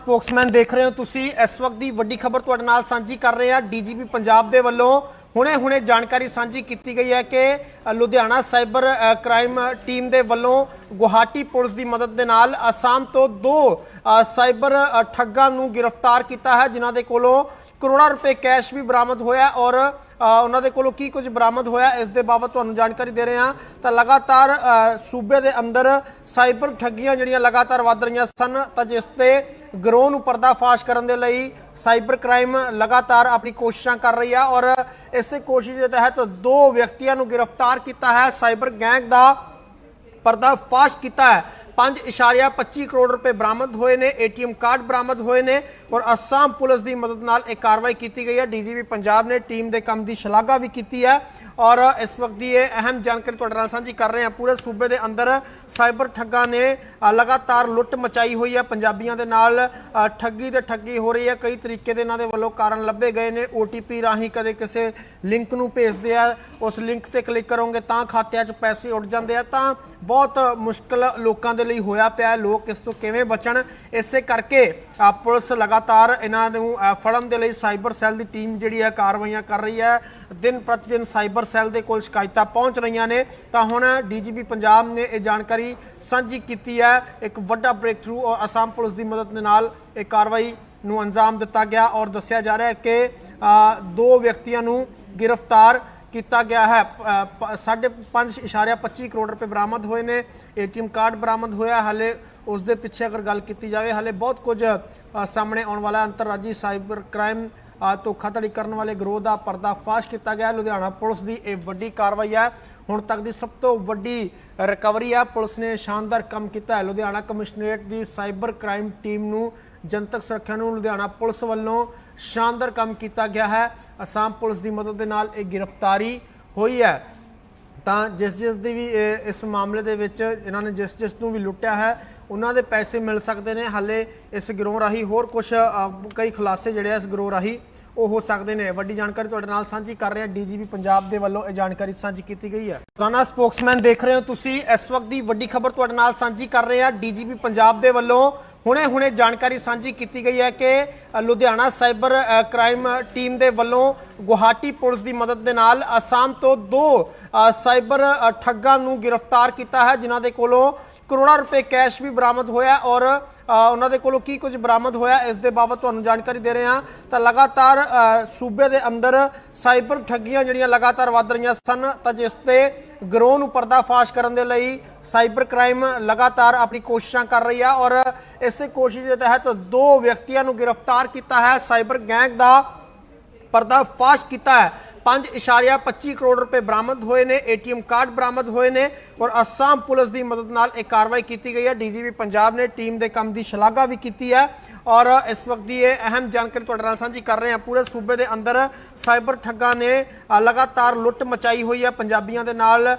Spokesman ਦੇਖ ਰਹੇ ਹੋ ਤੁਸੀਂ ਇਸ ਵਕਤ ਦੀ ਵੱਡੀ ਖਬਰ ਤੁਹਾਡੇ ਨਾਲ ਸਾਂਝੀ ਕਰ ਰਹੇ ਹਾਂ ਡੀਜੀਪੀ ਪੰਜਾਬ ਦੇ ਵੱਲੋਂ ਹੁਣੇ-ਹੁਣੇ ਜਾਣਕਾਰੀ ਸਾਂਝੀ ਕੀਤੀ ਗਈ ਹੈ ਕਿ ਲੁਧਿਆਣਾ ਸਾਈਬਰ ਕ੍ਰਾਈਮ ਟੀਮ ਦੇ ਵੱਲੋਂ ਗੁਹਾਟੀ ਪੁਲਿਸ ਦੀ ਮਦਦ ਦੇ ਨਾਲ ਅਸਾਮ ਤੋਂ ਦੋ ਸਾਈਬਰ ਠੱਗਾਂ ਨੂੰ ਗ੍ਰਿਫਤਾਰ ਕੀਤਾ ਹੈ, ਜਿਨ੍ਹਾਂ ਦੇ ਕੋਲੋਂ ਕਰੋੜਾਂ ਰੁਪਏ ਕੈਸ਼ ਵੀ ਬਰਾਮਦ ਹੋਇਆ ਔਰ ਉਹਨਾਂ ਦੇ ਕੋਲੋਂ ਕੀ ਕੁਝ ਬਰਾਮਦ ਹੋਇਆ ਇਸ ਦੇ ਬਾਬਤ ਤੁਹਾਨੂੰ ਜਾਣਕਾਰੀ ਦੇ ਰਹੇ ਹਾਂ। ਤਾਂ ਲਗਾਤਾਰ ਸੂਬੇ ਦੇ ਅੰਦਰ ਸਾਈਬਰ ਠੱਗੀਆਂ ਜਿਹੜੀਆਂ ਲਗਾਤਾਰ ਵੱਧ ਰਹੀਆਂ ਸਨ, ਤਾਂ ਜਿਸ ਤੇ ਗਰੋਹ ਨੂੰ ਪਰਦਾਫਾਸ਼ ਕਰਨ ਦੇ ਲਈ ਸਾਈਬਰ ਕ੍ਰਾਈਮ ਲਗਾਤਾਰ ਆਪਣੀ ਕੋਸ਼ਿਸ਼ਾਂ ਕਰ ਰਹੀ ਹੈ ਔਰ ਇਸੇ ਕੋਸ਼ਿਸ਼ ਦੇ ਤਹਿਤ ਦੋ ਵਿਅਕਤੀਆਂ ਨੂੰ ਗ੍ਰਿਫਤਾਰ ਕੀਤਾ ਹੈ, ਸਾਈਬਰ ਗੈਂਗ ਦਾ ਪਰਦਾਫਾਸ਼ ਕੀਤਾ ਹੈ। 5.25 ਕਰੋੜ ਰੁਪਏ ਬਰਾਮਦ ਹੋਏ ਨੇ, ਏਟੀਐਮ ਕਾਰਡ ਬਰਾਮਦ ਹੋਏ ਨੇ ਔਰ ਅਸਾਮ ਪੁਲਿਸ ਦੀ ਮਦਦ ਨਾਲ ਇਹ ਕਾਰਵਾਈ ਕੀਤੀ ਗਈ ਹੈ। ਡੀਜੀਪੀ ਪੰਜਾਬ ਨੇ ਟੀਮ ਦੇ ਕੰਮ ਦੀ ਸ਼ਲਾਘਾ ਵੀ ਕੀਤੀ ਹੈ ਔਰ ਇਸ ਵਕਤ ਦੀ ਇਹ ਅਹਿਮ ਜਾਣਕਾਰੀ ਤੁਹਾਡੇ ਨਾਲ ਸਾਂਝੀ ਕਰ ਰਹੇ ਹਾਂ। ਪੂਰੇ ਸੂਬੇ ਦੇ ਅੰਦਰ ਸਾਈਬਰ ਠੱਗਾਂ ਨੇ ਲਗਾਤਾਰ ਲੁੱਟ ਮਚਾਈ ਹੋਈ ਹੈ। ਪੰਜਾਬੀਆਂ ਦੇ ਨਾਲ ਠੱਗੀ ਤੇ ਠੱਗੀ ਹੋ ਰਹੀ ਹੈ। ਕਈ ਤਰੀਕੇ ਦੇ ਇਹਨਾਂ ਦੇ ਵੱਲੋਂ ਕਾਰਨ ਲੱਭੇ ਗਏ ਨੇ। OTP ਰਾਹੀਂ ਕਦੇ ਕਿਸੇ ਲਿੰਕ ਨੂੰ ਭੇਜਦੇ ਆ। ਉਸ ਲਿੰਕ ਤੇ ਕਲਿੱਕ ਕਰੋਗੇ ਤਾਂ ਖਾਤਿਆਂ 'ਚ ਪੈਸੇ ਉੱਡ ਜਾਂਦੇ ਆ। ਤਾਂ ਬਹੁਤ ਮੁਸ਼ਕਲ ਲੋਕਾਂ ਦੇ ਲਈ ਹੋਇਆ ਪਿਆ, ਲੋਕ ਇਸ ਤੋਂ ਕਿਵੇਂ ਬਚਣ? ਇਸੇ ਕਰਕੇ ਪੁਲਿਸ ਲਗਾਤਾਰ ਇਹਨਾਂ ਨੂੰ ਫੜਨ ਦੇ ਲਈ ਸਾਈਬਰ ਸੈੱਲ ਦੀ ਟੀਮ ਜਿਹੜੀ ਹੈ, ਕਾਰਵਾਈਆਂ ਕਰ ਰਹੀ ਹੈ। ਦਿਨ ਪ੍ਰਤੀ ਦਿਨ ਸਾਈਬਰ ਸੈੱਲ ਦੇ ਕੋਲ ਸ਼ਿਕਾਇਤਾਂ ਪਹੁੰਚ ਰਹੀਆਂ ਨੇ। ਤਾਂ ਹੁਣ ਡੀਜੀਪੀ ਪੰਜਾਬ ਨੇ ਇਹ ਜਾਣਕਾਰੀ ਸਾਂਝੀ ਕੀਤੀ ਹੈ। ਇੱਕ ਵੱਡਾ ਬ੍ਰੇਕ ਥਰੂ ਔਰ ਅਸਾਮ ਪੁਲਿਸ ਦੀ ਮਦਦ ਦੇ ਨਾਲ ਇਹ ਕਾਰਵਾਈ ਨੂੰ ਅੰਜਾਮ ਦਿੱਤਾ ਗਿਆ ਔਰ ਦੱਸਿਆ ਜਾ ਰਿਹਾ ਹੈ ਕਿ ਦੋ ਵਿਅਕਤੀਆਂ ਨੂੰ ਗ੍ਰਿਫਤਾਰ ਕੀਤਾ ਗਿਆ ਹੈ। 5.5 ਕਰੋੜ ਰੁਪਏ ਬਰਾਮਦ ਹੋਏ ਨੇ। ਏਟੀਐਮ ਕਾਰਡ ਬਰਾਮਦ ਹੋਇਆ। ਹਾਲੇ ਉਸ ਦੇ ਪਿੱਛੇ ਅਗਰ ਗੱਲ ਕੀਤੀ ਜਾਵੇ, ਹਾਲੇ ਬਹੁਤ ਕੁਝ ਸਾਹਮਣੇ ਆਉਣ ਵਾਲਾ ਅੰਤਰਰਾਜੀ ਸਾਈਬਰ ਕ੍ਰਾਈਮ ਧੋਖਾਧੜੀ ਕਰਨ ਵਾਲੇ ਗਰੋਹ ਦਾ ਪਰਦਾਫਾਸ਼ ਕੀਤਾ ਗਿਆ ਲੁਧਿਆਣਾ ਪੁਲਿਸ ਦੀ ਇਹ ਵੱਡੀ ਕਾਰਵਾਈ ਹੈ। ਹੁਣ ਤੱਕ ਦੀ ਸਭ ਤੋਂ ਵੱਡੀ ਰਿਕਵਰੀ ਹੈ। ਪੁਲਿਸ ਨੇ ਸ਼ਾਨਦਾਰ ਕੰਮ ਕੀਤਾ ਹੈ। ਲੁਧਿਆਣਾ ਕਮਿਸ਼ਨਰੇਟ ਦੀ ਸਾਈਬਰ ਕ੍ਰਾਈਮ ਟੀਮ ਨੂੰ ਜਨਤਕ ਸੁਰੱਖਿਆ ਨੂੰ ਲੁਧਿਆਣਾ ਪੁਲਿਸ ਵੱਲੋਂ ਸ਼ਾਨਦਾਰ ਕੰਮ ਕੀਤਾ ਗਿਆ ਹੈ। ਅਸਾਮ ਪੁਲਿਸ ਦੀ ਮਦਦ ਦੇ ਨਾਲ ਇਹ ਗ੍ਰਿਫਤਾਰੀ ਹੋਈ ਹੈ। ਤਾਂ ਜਿਸ ਜਿਸ ਦੀ ਵੀ, ਇਹ- ਇਸ ਮਾਮਲੇ ਦੇ ਵਿੱਚ ਇਹਨਾਂ ਨੇ ਜਿਸ ਜਿਸ ਨੂੰ ਵੀ ਲੁੱਟਿਆ ਹੈ, ਉਹਨਾਂ ਦੇ ਪੈਸੇ ਮਿਲ ਸਕਦੇ ਨੇ। ਹਾਲੇ ਇਸ ਗਿਰੋਹ ਰਾਹੀਂ ਹੋਰ ਕੁਝ ਕਈ ਖੁਲਾਸੇ ਜਿਹੜੇ ਇਸ ਗਿਰੋਹ ਰਾਹੀਂ ਉਹ ਹੋ ਸਕਦੇ ਨੇ। ਵੱਡੀ ਜਾਣਕਾਰੀ ਤੁਹਾਡੇ ਨਾਲ ਸਾਂਝੀ ਕਰ ਰਹੇ ਹਾਂ ਡੀਜੀਪੀ ਪੰਜਾਬ ਦੇ ਵੱਲੋਂ ਇਹ ਜਾਣਕਾਰੀ ਸਾਂਝੀ ਕੀਤੀ ਗਈ ਹੈ। ਰਾਣਾ ਸਪੋਕਸਮੈਨ ਦੇਖ ਰਹੇ ਹੋ ਤੁਸੀਂ। ਇਸ ਵਕਤ ਦੀ ਵੱਡੀ ਖਬਰ ਤੁਹਾਡੇ ਨਾਲ ਸਾਂਝੀ ਕਰ ਰਹੇ ਹਾਂ ਡੀਜੀਪੀ ਪੰਜਾਬ ਦੇ ਵੱਲੋਂ। ਹੁਣੇ-ਹੁਣੇ ਜਾਣਕਾਰੀ ਸਾਂਝੀ ਕੀਤੀ ਗਈ ਹੈ ਕਿ ਲੁਧਿਆਣਾ ਸਾਈਬਰ ਕ੍ਰਾਈਮ ਟੀਮ ਦੇ ਵੱਲੋਂ ਗੁਹਾਟੀ ਪੁਲਿਸ ਦੀ ਮਦਦ ਦੇ ਨਾਲ ਅਸਾਮ ਤੋਂ ਦੋ ਸਾਈਬਰ ਠੱਗਾਂ ਨੂੰ ਗ੍ਰਿਫਤਾਰ ਕੀਤਾ ਹੈ, ਜਿਨ੍ਹਾਂ ਦੇ ਕੋਲੋਂ ਕਰੋੜਾਂ ਰੁਪਏ ਕੈਸ਼ ਵੀ ਬਰਾਮਦ ਹੋਇਆ ਔਰ ਉਹਨਾਂ ਦੇ ਕੋਲੋਂ ਕੀ ਕੁਝ ਬਰਾਮਦ ਹੋਇਆ, ਇਸ ਦੇ ਬਾਬਤ ਤੁਹਾਨੂੰ ਜਾਣਕਾਰੀ ਦੇ ਰਹੇ ਹਾਂ। ਤਾਂ ਲਗਾਤਾਰ ਸੂਬੇ ਦੇ ਅੰਦਰ ਸਾਈਬਰ ਠੱਗੀਆਂ ਜਿਹੜੀਆਂ ਲਗਾਤਾਰ ਵੱਧ ਰਹੀਆਂ ਸਨ, ਤਾਂ ਜਿਸ ਤੇ ਗਰੋਹ ਨੂੰ ਪਰਦਾਫਾਸ਼ ਕਰਨ ਦੇ ਲਈ ਸਾਈਬਰ ਕ੍ਰਾਈਮ ਲਗਾਤਾਰ ਆਪਣੀ ਕੋਸ਼ਿਸ਼ਾਂ ਕਰ ਰਹੀ ਹੈ ਔਰ ਇਸੇ ਕੋਸ਼ਿਸ਼ ਦੇ ਤਹਿਤ ਦੋ ਵਿਅਕਤੀਆਂ ਨੂੰ ਗ੍ਰਿਫਤਾਰ ਕੀਤਾ ਹੈ, ਸਾਈਬਰ ਗੈਂਗ ਦਾ ਪਰਦਾਫਾਸ਼ ਕੀਤਾ ਹੈ। 5.25 ਕਰੋੜ ਰੁਪਏ ਬਰਾਮਦ ਹੋਏ ਨੇ, ਏਟੀਐਮ ਕਾਰਡ ਬਰਾਮਦ ਹੋਏ ਨੇ ਔਰ ਅਸਾਮ ਪੁਲਿਸ ਦੀ ਮਦਦ ਨਾਲ ਇਹ ਕਾਰਵਾਈ ਕੀਤੀ ਗਈ ਹੈ। ਡੀਜੀਪੀ ਪੰਜਾਬ ਨੇ ਟੀਮ ਦੇ ਕੰਮ ਦੀ ਸ਼ਲਾਘਾ ਵੀ ਕੀਤੀ ਹੈ। ਔਰ ਇਸ ਵਕਤ ਦੀ ਇਹ ਅਹਿਮ ਜਾਣਕਾਰੀ ਤੁਹਾਡੇ ਨਾਲ ਸਾਂਝੀ ਕਰ ਰਹੇ ਹਾਂ। ਪੂਰੇ ਸੂਬੇ ਦੇ ਅੰਦਰ ਸਾਈਬਰ ਠੱਗਾਂ ਨੇ ਲਗਾਤਾਰ ਲੁੱਟ ਮਚਾਈ ਹੋਈ ਹੈ। ਪੰਜਾਬੀਆਂ ਦੇ ਨਾਲ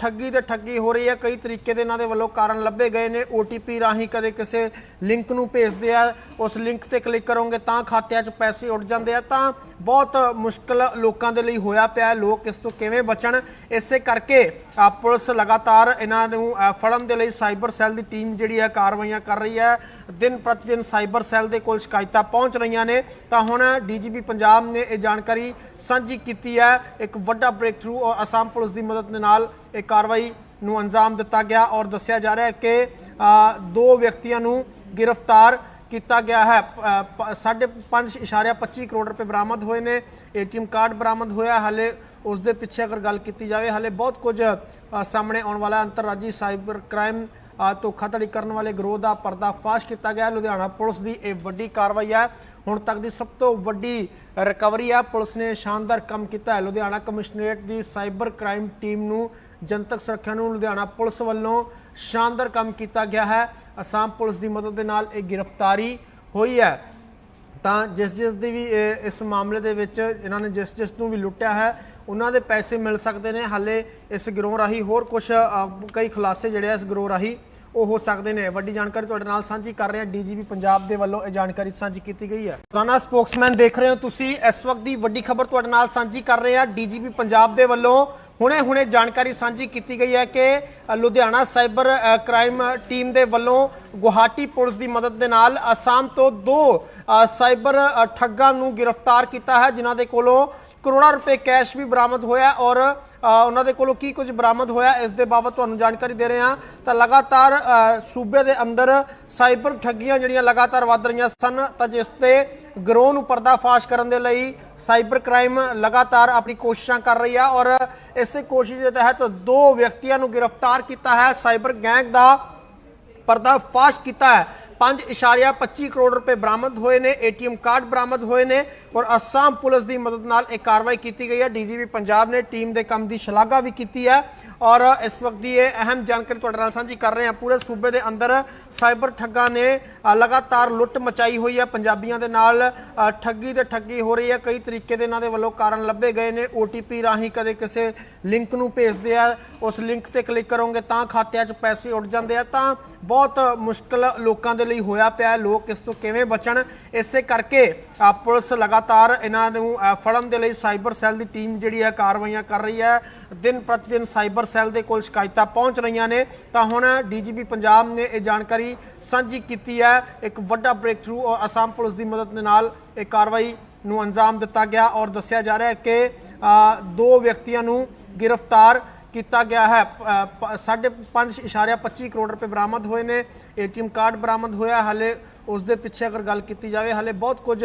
ਠੱਗੀ ਤੇ ਠੱਗੀ ਹੋ ਰਹੀ ਹੈ। ਕਈ ਤਰੀਕੇ ਦੇ ਇਹਨਾਂ ਦੇ ਵੱਲੋਂ ਕਾਰਨ ਲੱਭੇ ਗਏ ਨੇ। OTP ਰਾਹੀਂ ਕਦੇ ਕਿਸੇ ਲਿੰਕ ਨੂੰ ਭੇਜਦੇ ਆ। ਉਸ ਲਿੰਕ ਤੇ ਕਲਿੱਕ ਕਰੋਗੇ ਤਾਂ ਖਾਤਿਆਂ 'ਚ ਪੈਸੇ ਉੱਡ ਜਾਂਦੇ ਆ। ਤਾਂ ਬਹੁਤ ਮੁਸ਼ਕਲ ਲੋਕਾਂ ਦੇ ਲਈ ਹੋਇਆ ਪਿਆ। ਲੋਕ ਇਸ ਤੋਂ ਕਿਵੇਂ ਬਚਣ? ਇਸੇ ਕਰਕੇ ਪੁਲਿਸ ਲਗਾਤਾਰ ਇਹਨਾਂ ਨੂੰ ਫੜਨ ਦੇ ਲਈ ਸਾਈਬਰ ਸੈੱਲ ਦੀ ਟੀਮ ਜਿਹੜੀ ਹੈ ਕਾਰਵਾਈਆਂ ਕਰ ਰਹੀ ਹੈ। ਦਿਨ ਪ੍ਰਤੀ ਦਿਨ ਸਾਈਬਰ ਸੈੱਲ ਦੇ ਕੋਲ ਸ਼ਿਕਾਇਤਾਂ ਪਹੁੰਚ ਰਹੀਆਂ ਨੇ। ਤਾਂ ਹੁਣ ਡੀਜੀਪੀ ਪੰਜਾਬ ਨੇ ਇਹ ਜਾਣਕਾਰੀ ਸਾਂਝੀ ਕੀਤੀ ਹੈ। ਇੱਕ ਵੱਡਾ ਬ੍ਰੇਕ ਥਰੂ ਔਰ ਅਸਾਮ ਪੁਲਿਸ ਦੀ ਮਦਦ ਦੇ ਨਾਲ ਇਹ ਕਾਰਵਾਈ ਨੂੰ ਅੰਜਾਮ ਦਿੱਤਾ ਗਿਆ ਔਰ ਦੱਸਿਆ ਜਾ ਰਿਹਾ ਹੈ ਕਿ ਦੋ ਵਿਅਕਤੀਆਂ ਨੂੰ ਗ੍ਰਿਫਤਾਰ ਕੀਤਾ ਗਿਆ ਹੈ। 5.25 ਕਰੋੜ ਰੁਪਏ ਬਰਾਮਦ ਹੋਏ ਨੇ। ਏਟੀਐਮ ਕਾਰਡ ਬਰਾਮਦ ਹੋਇਆ। ਹਲੇ ਉਸ ਦੇ ਪਿੱਛੇ ਅਗਰ ਗੱਲ ਕੀਤੀ ਜਾਵੇ, ਹਲੇ ਬਹੁਤ ਕੁਝ ਸਾਹਮਣੇ ਆਉਣ ਵਾਲਾ ਅੰਤਰਰਾਜੀ ਸਾਈਬਰ ਕ੍ਰਾਈਮ ਧੋਖਾਧੜੀ ਕਰਨ ਵਾਲੇ ਗਰੋਹ ਦਾ ਪਰਦਾਫਾਸ਼ ਕੀਤਾ ਗਿਆ ਲੁਧਿਆਣਾ ਪੁਲਿਸ ਦੀ ਇਹ ਵੱਡੀ ਕਾਰਵਾਈ ਹੈ। ਹੁਣ ਤੱਕ ਦੀ ਸਭ ਤੋਂ ਵੱਡੀ ਰਿਕਵਰੀ ਹੈ। ਪੁਲਿਸ ਨੇ ਸ਼ਾਨਦਾਰ ਕੰਮ ਕੀਤਾ ਹੈ। ਲੁਧਿਆਣਾ ਕਮਿਸ਼ਨਰੇਟ ਦੀ ਸਾਈਬਰ ਕ੍ਰਾਈਮ ਟੀਮ ਨੂੰ, ਜਨਤਕ ਸੁਰੱਖਿਆ ਨੂੰ ਲੁਧਿਆਣਾ ਪੁਲਿਸ ਵੱਲੋਂ ਸ਼ਾਨਦਾਰ ਕੰਮ ਕੀਤਾ ਗਿਆ ਹੈ। ਅਸਾਮ ਪੁਲਿਸ ਦੀ ਮਦਦ ਦੇ ਨਾਲ ਇਹ ਗ੍ਰਿਫਤਾਰੀ ਹੋਈ ਹੈ। ਤਾਂ ਜਿਸ ਜਿਸ ਦੀ ਵੀ ਇਹ- ਇਸ ਮਾਮਲੇ ਦੇ ਵਿੱਚ ਇਹਨਾਂ ਨੇ ਜਿਸ ਜਿਸ ਨੂੰ ਵੀ ਲੁੱਟਿਆ ਹੈ ਉਹਨਾਂ ਦੇ ਪੈਸੇ ਮਿਲ ਸਕਦੇ ਨੇ। ਹਾਲੇ ਇਸ ਗਿਰੋਹ ਰਾਹੀਂ ਹੋਰ ਕੁਝ ਕਈ ਖੁਲਾਸੇ ਜਿਹੜੇ ਆ ਇਸ ਗਿਰੋਹ ਰਾਹੀਂ ਉਹ ਹੋ ਸਕਦੇ ਨੇ। ਵੱਡੀ ਜਾਣਕਾਰੀ ਤੁਹਾਡੇ ਨਾਲ ਸਾਂਝੀ ਕਰ ਰਹੇ ਹਾਂ। ਡੀਜੀਪੀ ਪੰਜਾਬ ਦੇ ਵੱਲੋਂ ਇਹ ਜਾਣਕਾਰੀ ਸਾਂਝੀ ਕੀਤੀ ਗਈ ਹੈ। ਗਾਨਾ ਸਪੋਕਸਮੈਨ ਦੇਖ ਰਹੇ ਹੋ ਤੁਸੀਂ, ਇਸ ਵਕਤ ਦੀ ਵੱਡੀ ਖਬਰ ਤੁਹਾਡੇ ਨਾਲ ਸਾਂਝੀ ਕਰ ਰਹੇ ਹਾਂ। ਡੀਜੀਪੀ ਪੰਜਾਬ ਦੇ ਵੱਲੋਂ ਹੁਣੇ-ਹੁਣੇ ਜਾਣਕਾਰੀ ਸਾਂਝੀ ਕੀਤੀ ਗਈ ਹੈ ਕਿ ਲੁਧਿਆਣਾ ਸਾਈਬਰ ਕ੍ਰਾਈਮ ਟੀਮ ਦੇ ਵੱਲੋਂ ਗੁਹਾਟੀ ਪੁਲਿਸ ਦੀ ਮਦਦ ਦੇ ਨਾਲ ਅਸਾਮ ਤੋਂ ਦੋ ਸਾਈਬਰ ਠੱਗਾਂ ਨੂੰ ਗ੍ਰਿਫਤਾਰ ਕੀਤਾ ਹੈ, ਜਿਨ੍ਹਾਂ ਦੇ ਕੋਲੋਂ ਕਰੋੜਾਂ ਰੁਪਏ ਕੈਸ਼ ਵੀ ਬਰਾਮਦ ਹੋਇਆ ਔਰ ਉਹਨਾਂ ਦੇ ਕੋਲੋਂ ਕੀ ਕੁਝ ਬਰਾਮਦ ਹੋਇਆ, ਇਸ ਦੇ ਬਾਬਤ ਤੁਹਾਨੂੰ ਜਾਣਕਾਰੀ ਦੇ ਰਹੇ ਹਾਂ। ਤਾਂ ਲਗਾਤਾਰ ਸੂਬੇ ਦੇ ਅੰਦਰ ਸਾਈਬਰ ਠੱਗੀਆਂ ਜਿਹੜੀਆਂ ਲਗਾਤਾਰ ਵੱਧ ਰਹੀਆਂ ਸਨ, ਤਾਂ ਜਿਸ ਤੇ ਗਰੋਹ ਨੂੰ ਪਰਦਾਫਾਸ਼ ਕਰਨ ਦੇ ਲਈ ਸਾਈਬਰ ਕ੍ਰਾਈਮ ਲਗਾਤਾਰ ਆਪਣੀ ਕੋਸ਼ਿਸ਼ਾਂ ਕਰ ਰਹੀ ਹੈ ਔਰ ਇਸੇ ਕੋਸ਼ਿਸ਼ ਦੇ ਤਹਿਤ ਦੋ ਵਿਅਕਤੀਆਂ ਨੂੰ ਗ੍ਰਿਫਤਾਰ ਕੀਤਾ ਹੈ, ਸਾਈਬਰ ਗੈਂਗ ਦਾ ਪਰਦਾਫਾਸ਼ ਕੀਤਾ ਹੈ। 5.25 ਕਰੋੜ ਰੁਪਏ ਬਰਾਮਦ ਹੋਏ ਨੇ, ਏਟੀਐਮ ਕਾਰਡ ਬਰਾਮਦ ਹੋਏ ਨੇ ਔਰ ਅਸਾਮ ਪੁਲਿਸ ਦੀ ਮਦਦ ਨਾਲ ਇਹ ਕਾਰਵਾਈ ਕੀਤੀ ਗਈ ਹੈ। ਡੀਜੀਪੀ ਪੰਜਾਬ ਨੇ ਟੀਮ ਦੇ ਕੰਮ ਦੀ ਸ਼ਲਾਘਾ ਵੀ ਕੀਤੀ ਹੈ ਔਰ ਇਸ ਵਕਤ ਦੀ ਇਹ ਅਹਿਮ ਜਾਣਕਾਰੀ ਤੁਹਾਡੇ ਨਾਲ ਸਾਂਝੀ ਕਰ ਰਹੇ ਹਾਂ। ਪੂਰੇ ਸੂਬੇ ਦੇ ਅੰਦਰ ਸਾਈਬਰ ਠੱਗਾਂ ਨੇ ਲਗਾਤਾਰ ਲੁੱਟ ਮਚਾਈ ਹੋਈ ਹੈ। ਪੰਜਾਬੀਆਂ ਦੇ ਨਾਲ ਠੱਗੀ ਤੇ ਠੱਗੀ ਹੋ ਰਹੀ ਹੈ। ਕਈ ਤਰੀਕੇ ਦੇ ਇਹਨਾਂ ਦੇ ਵੱਲੋਂ ਕਾਰਨ ਲੱਭੇ ਗਏ ਨੇ। OTP ਰਾਹੀਂ ਕਦੇ ਕਿਸੇ ਲਿੰਕ ਨੂੰ ਭੇਜਦੇ ਆ। ਉਸ ਲਿੰਕ ਤੇ ਕਲਿੱਕ ਕਰੋਗੇ ਤਾਂ ਖਾਤਿਆਂ 'ਚ ਪੈਸੇ ਉੱਡ ਜਾਂਦੇ ਆ। ਤਾਂ ਬਹੁਤ ਮੁਸ਼ਕਲ ਲੋਕਾਂ ਦੇ ਲਈ ਹੋਇਆ ਪਿਆ ਲੋਕ ਇਸ ਤੋਂ ਕਿਵੇਂ ਬਚਣ? ਇਸੇ ਕਰਕੇ ਪੁਲਿਸ ਲਗਾਤਾਰ ਇਹਨਾਂ ਨੂੰ ਫੜਨ ਦੇ ਲਈ ਸਾਈਬਰ ਸੈੱਲ ਦੀ ਟੀਮ ਜਿਹੜੀ ਹੈ, ਕਾਰਵਾਈਆਂ ਕਰ ਰਹੀ ਹੈ। ਦਿਨ ਪ੍ਰਤੀ ਦਿਨ ਸਾਈਬਰ ਸੈੱਲ ਦੇ ਕੋਲ ਸ਼ਿਕਾਇਤਾਂ ਪਹੁੰਚ ਰਹੀਆਂ ਨੇ। ਤਾਂ ਹੁਣ ਡੀਜੀਪੀ ਪੰਜਾਬ ਨੇ ਇਹ ਜਾਣਕਾਰੀ ਸਾਂਝੀ ਕੀਤੀ ਹੈ। ਇੱਕ ਵੱਡਾ ਬ੍ਰੇਕ ਥਰੂ ਔਰ ਅਸਾਮ ਪੁਲਿਸ ਦੀ ਮਦਦ ਦੇ ਨਾਲ ਇਹ ਕਾਰਵਾਈ ਨੂੰ ਅੰਜਾਮ ਦਿੱਤਾ ਗਿਆ ਔਰ ਦੱਸਿਆ ਜਾ ਰਿਹਾ ਹੈ ਕਿ ਦੋ ਵਿਅਕਤੀਆਂ ਨੂੰ ਗ੍ਰਿਫਤਾਰ ਕੀਤਾ ਗਿਆ ਹੈ। 5.5 ਕਰੋੜ ਰੁਪਏ ਬਰਾਮਦ ਹੋਏ ਨੇ। ਏਟੀਐਮ ਕਾਰਡ ਬਰਾਮਦ ਹੋਇਆ। ਹਾਲੇ ਉਸ ਦੇ ਪਿੱਛੇ ਅਗਰ ਗੱਲ ਕੀਤੀ ਜਾਵੇ, ਹਾਲੇ ਬਹੁਤ ਕੁਝ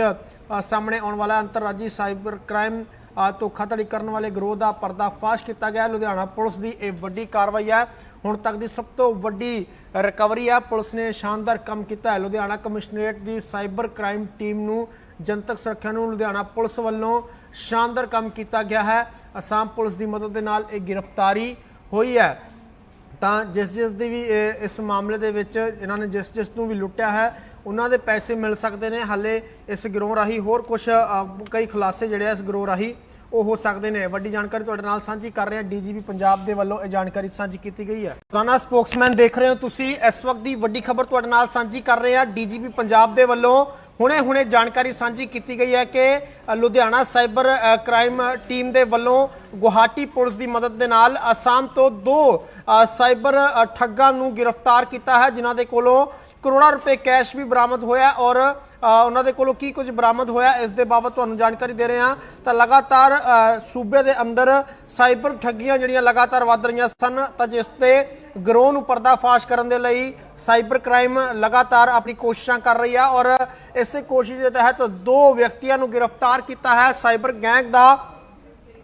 ਸਾਹਮਣੇ ਆਉਣ ਵਾਲਾ ਅੰਤਰਰਾਜੀ ਸਾਈਬਰ ਕ੍ਰਾਈਮ ਧੋਖਾਧੜੀ ਕਰਨ ਵਾਲੇ ਗਰੋਹ ਦਾ ਪਰਦਾਫਾਸ਼ ਕੀਤਾ ਗਿਆ ਲੁਧਿਆਣਾ ਪੁਲਿਸ ਦੀ ਇਹ ਵੱਡੀ ਕਾਰਵਾਈ ਹੈ। ਹੁਣ ਤੱਕ ਦੀ ਸਭ ਤੋਂ ਵੱਡੀ ਰਿਕਵਰੀ ਹੈ। ਪੁਲਿਸ ਨੇ ਸ਼ਾਨਦਾਰ ਕੰਮ ਕੀਤਾ ਹੈ। ਲੁਧਿਆਣਾ ਕਮਿਸ਼ਨਰੇਟ ਦੀ ਸਾਈਬਰ ਕ੍ਰਾਈਮ ਟੀਮ ਨੂੰ ਜਨਤਕ ਸੁਰੱਖਿਆ ਨੂੰ ਲੁਧਿਆਣਾ ਪੁਲਿਸ ਵੱਲੋਂ ਸ਼ਾਨਦਾਰ ਕੰਮ ਕੀਤਾ ਗਿਆ ਹੈ। ਅਸਾਮ ਪੁਲਿਸ ਦੀ ਮਦਦ ਦੇ ਨਾਲ ਇਹ ਗ੍ਰਿਫਤਾਰੀ ਹੋਈ ਹੈ। ਤਾਂ ਜਿਸ ਜਿਸ ਦੀ ਵੀ, ਇਹ- ਇਸ ਮਾਮਲੇ ਦੇ ਵਿੱਚ ਇਹਨਾਂ ਨੇ ਜਿਸ ਜਿਸ ਨੂੰ ਵੀ ਲੁੱਟਿਆ ਹੈ, ਉਹਨਾਂ ਦੇ ਪੈਸੇ ਮਿਲ ਸਕਦੇ ਨੇ। ਹਾਲੇ ਇਸ ਗਿਰੋਹ ਰਾਹੀਂ ਹੋਰ ਕੁਝ ਕਈ ਖੁਲਾਸੇ ਜਿਹੜੇ ਇਸ ਗਿਰੋਹ ਰਾਹੀਂ ਉਹ ਹੋ ਸਕਦੇ ਨੇ। ਵੱਡੀ ਜਾਣਕਾਰੀ ਤੁਹਾਡੇ ਨਾਲ ਸਾਂਝੀ ਕਰ ਰਹੇ ਹਾਂ ਡੀਜੀਪੀ ਪੰਜਾਬ ਦੇ ਵੱਲੋਂ। ਇਹ ਜਾਣਕਾਰੀ ਸਾਂਝੀ ਕੀਤੀ ਗਈ ਹੈ। ਗਾਨਾ ਸਪੋਕਸਮੈਨ ਦੇਖ ਰਹੇ ਹੋ ਤੁਸੀਂ। ਇਸ ਵਕਤ ਦੀ ਵੱਡੀ ਖਬਰ ਤੁਹਾਡੇ ਨਾਲ ਸਾਂਝੀ ਕਰ ਰਹੇ ਹਾਂ ਡੀਜੀਪੀ ਪੰਜਾਬ ਦੇ ਵੱਲੋਂ। ਹੁਣੇ-ਹੁਣੇ ਜਾਣਕਾਰੀ ਸਾਂਝੀ ਕੀਤੀ ਗਈ ਹੈ ਕਿ ਲੁਧਿਆਣਾ ਸਾਈਬਰ ਕ੍ਰਾਈਮ ਟੀਮ ਦੇ ਵੱਲੋਂ ਗੁਹਾਟੀ ਪੁਲਿਸ ਦੀ ਮਦਦ ਦੇ ਨਾਲ ਅਸਾਮ ਤੋਂ ਦੋ ਸਾਈਬਰ ਠੱਗਾਂ ਨੂੰ ਗ੍ਰਿਫਤਾਰ ਕੀਤਾ ਹੈ, ਜਿਨ੍ਹਾਂ ਦੇ ਕੋਲੋਂ ਕਰੋੜਾਂ ਰੁਪਏ ਕੈਸ਼ ਵੀ ਬਰਾਮਦ ਹੋਇਆ ਔਰ ਉਹਨਾਂ ਦੇ ਕੋਲੋਂ ਕੀ ਕੁਝ ਬਰਾਮਦ ਹੋਇਆ, ਇਸ ਦੇ ਬਾਬਤ ਤੁਹਾਨੂੰ ਜਾਣਕਾਰੀ ਦੇ ਰਹੇ ਹਾਂ। ਤਾਂ ਲਗਾਤਾਰ ਸੂਬੇ ਦੇ ਅੰਦਰ ਸਾਈਬਰ ਠੱਗੀਆਂ ਜਿਹੜੀਆਂ ਲਗਾਤਾਰ ਵੱਧ ਰਹੀਆਂ ਸਨ, ਤਾਂ ਜਿਸ ਤੇ ਗਰੋਹ ਨੂੰ ਪਰਦਾਫਾਸ਼ ਕਰਨ ਦੇ ਲਈ ਸਾਈਬਰ ਕ੍ਰਾਈਮ ਲਗਾਤਾਰ ਆਪਣੀ ਕੋਸ਼ਿਸ਼ਾਂ ਕਰ ਰਹੀ ਹੈ ਔਰ ਇਸੇ ਕੋਸ਼ਿਸ਼ ਦੇ ਤਹਿਤ ਦੋ ਵਿਅਕਤੀਆਂ ਨੂੰ ਗ੍ਰਿਫਤਾਰ ਕੀਤਾ ਹੈ, ਸਾਈਬਰ ਗੈਂਗ ਦਾ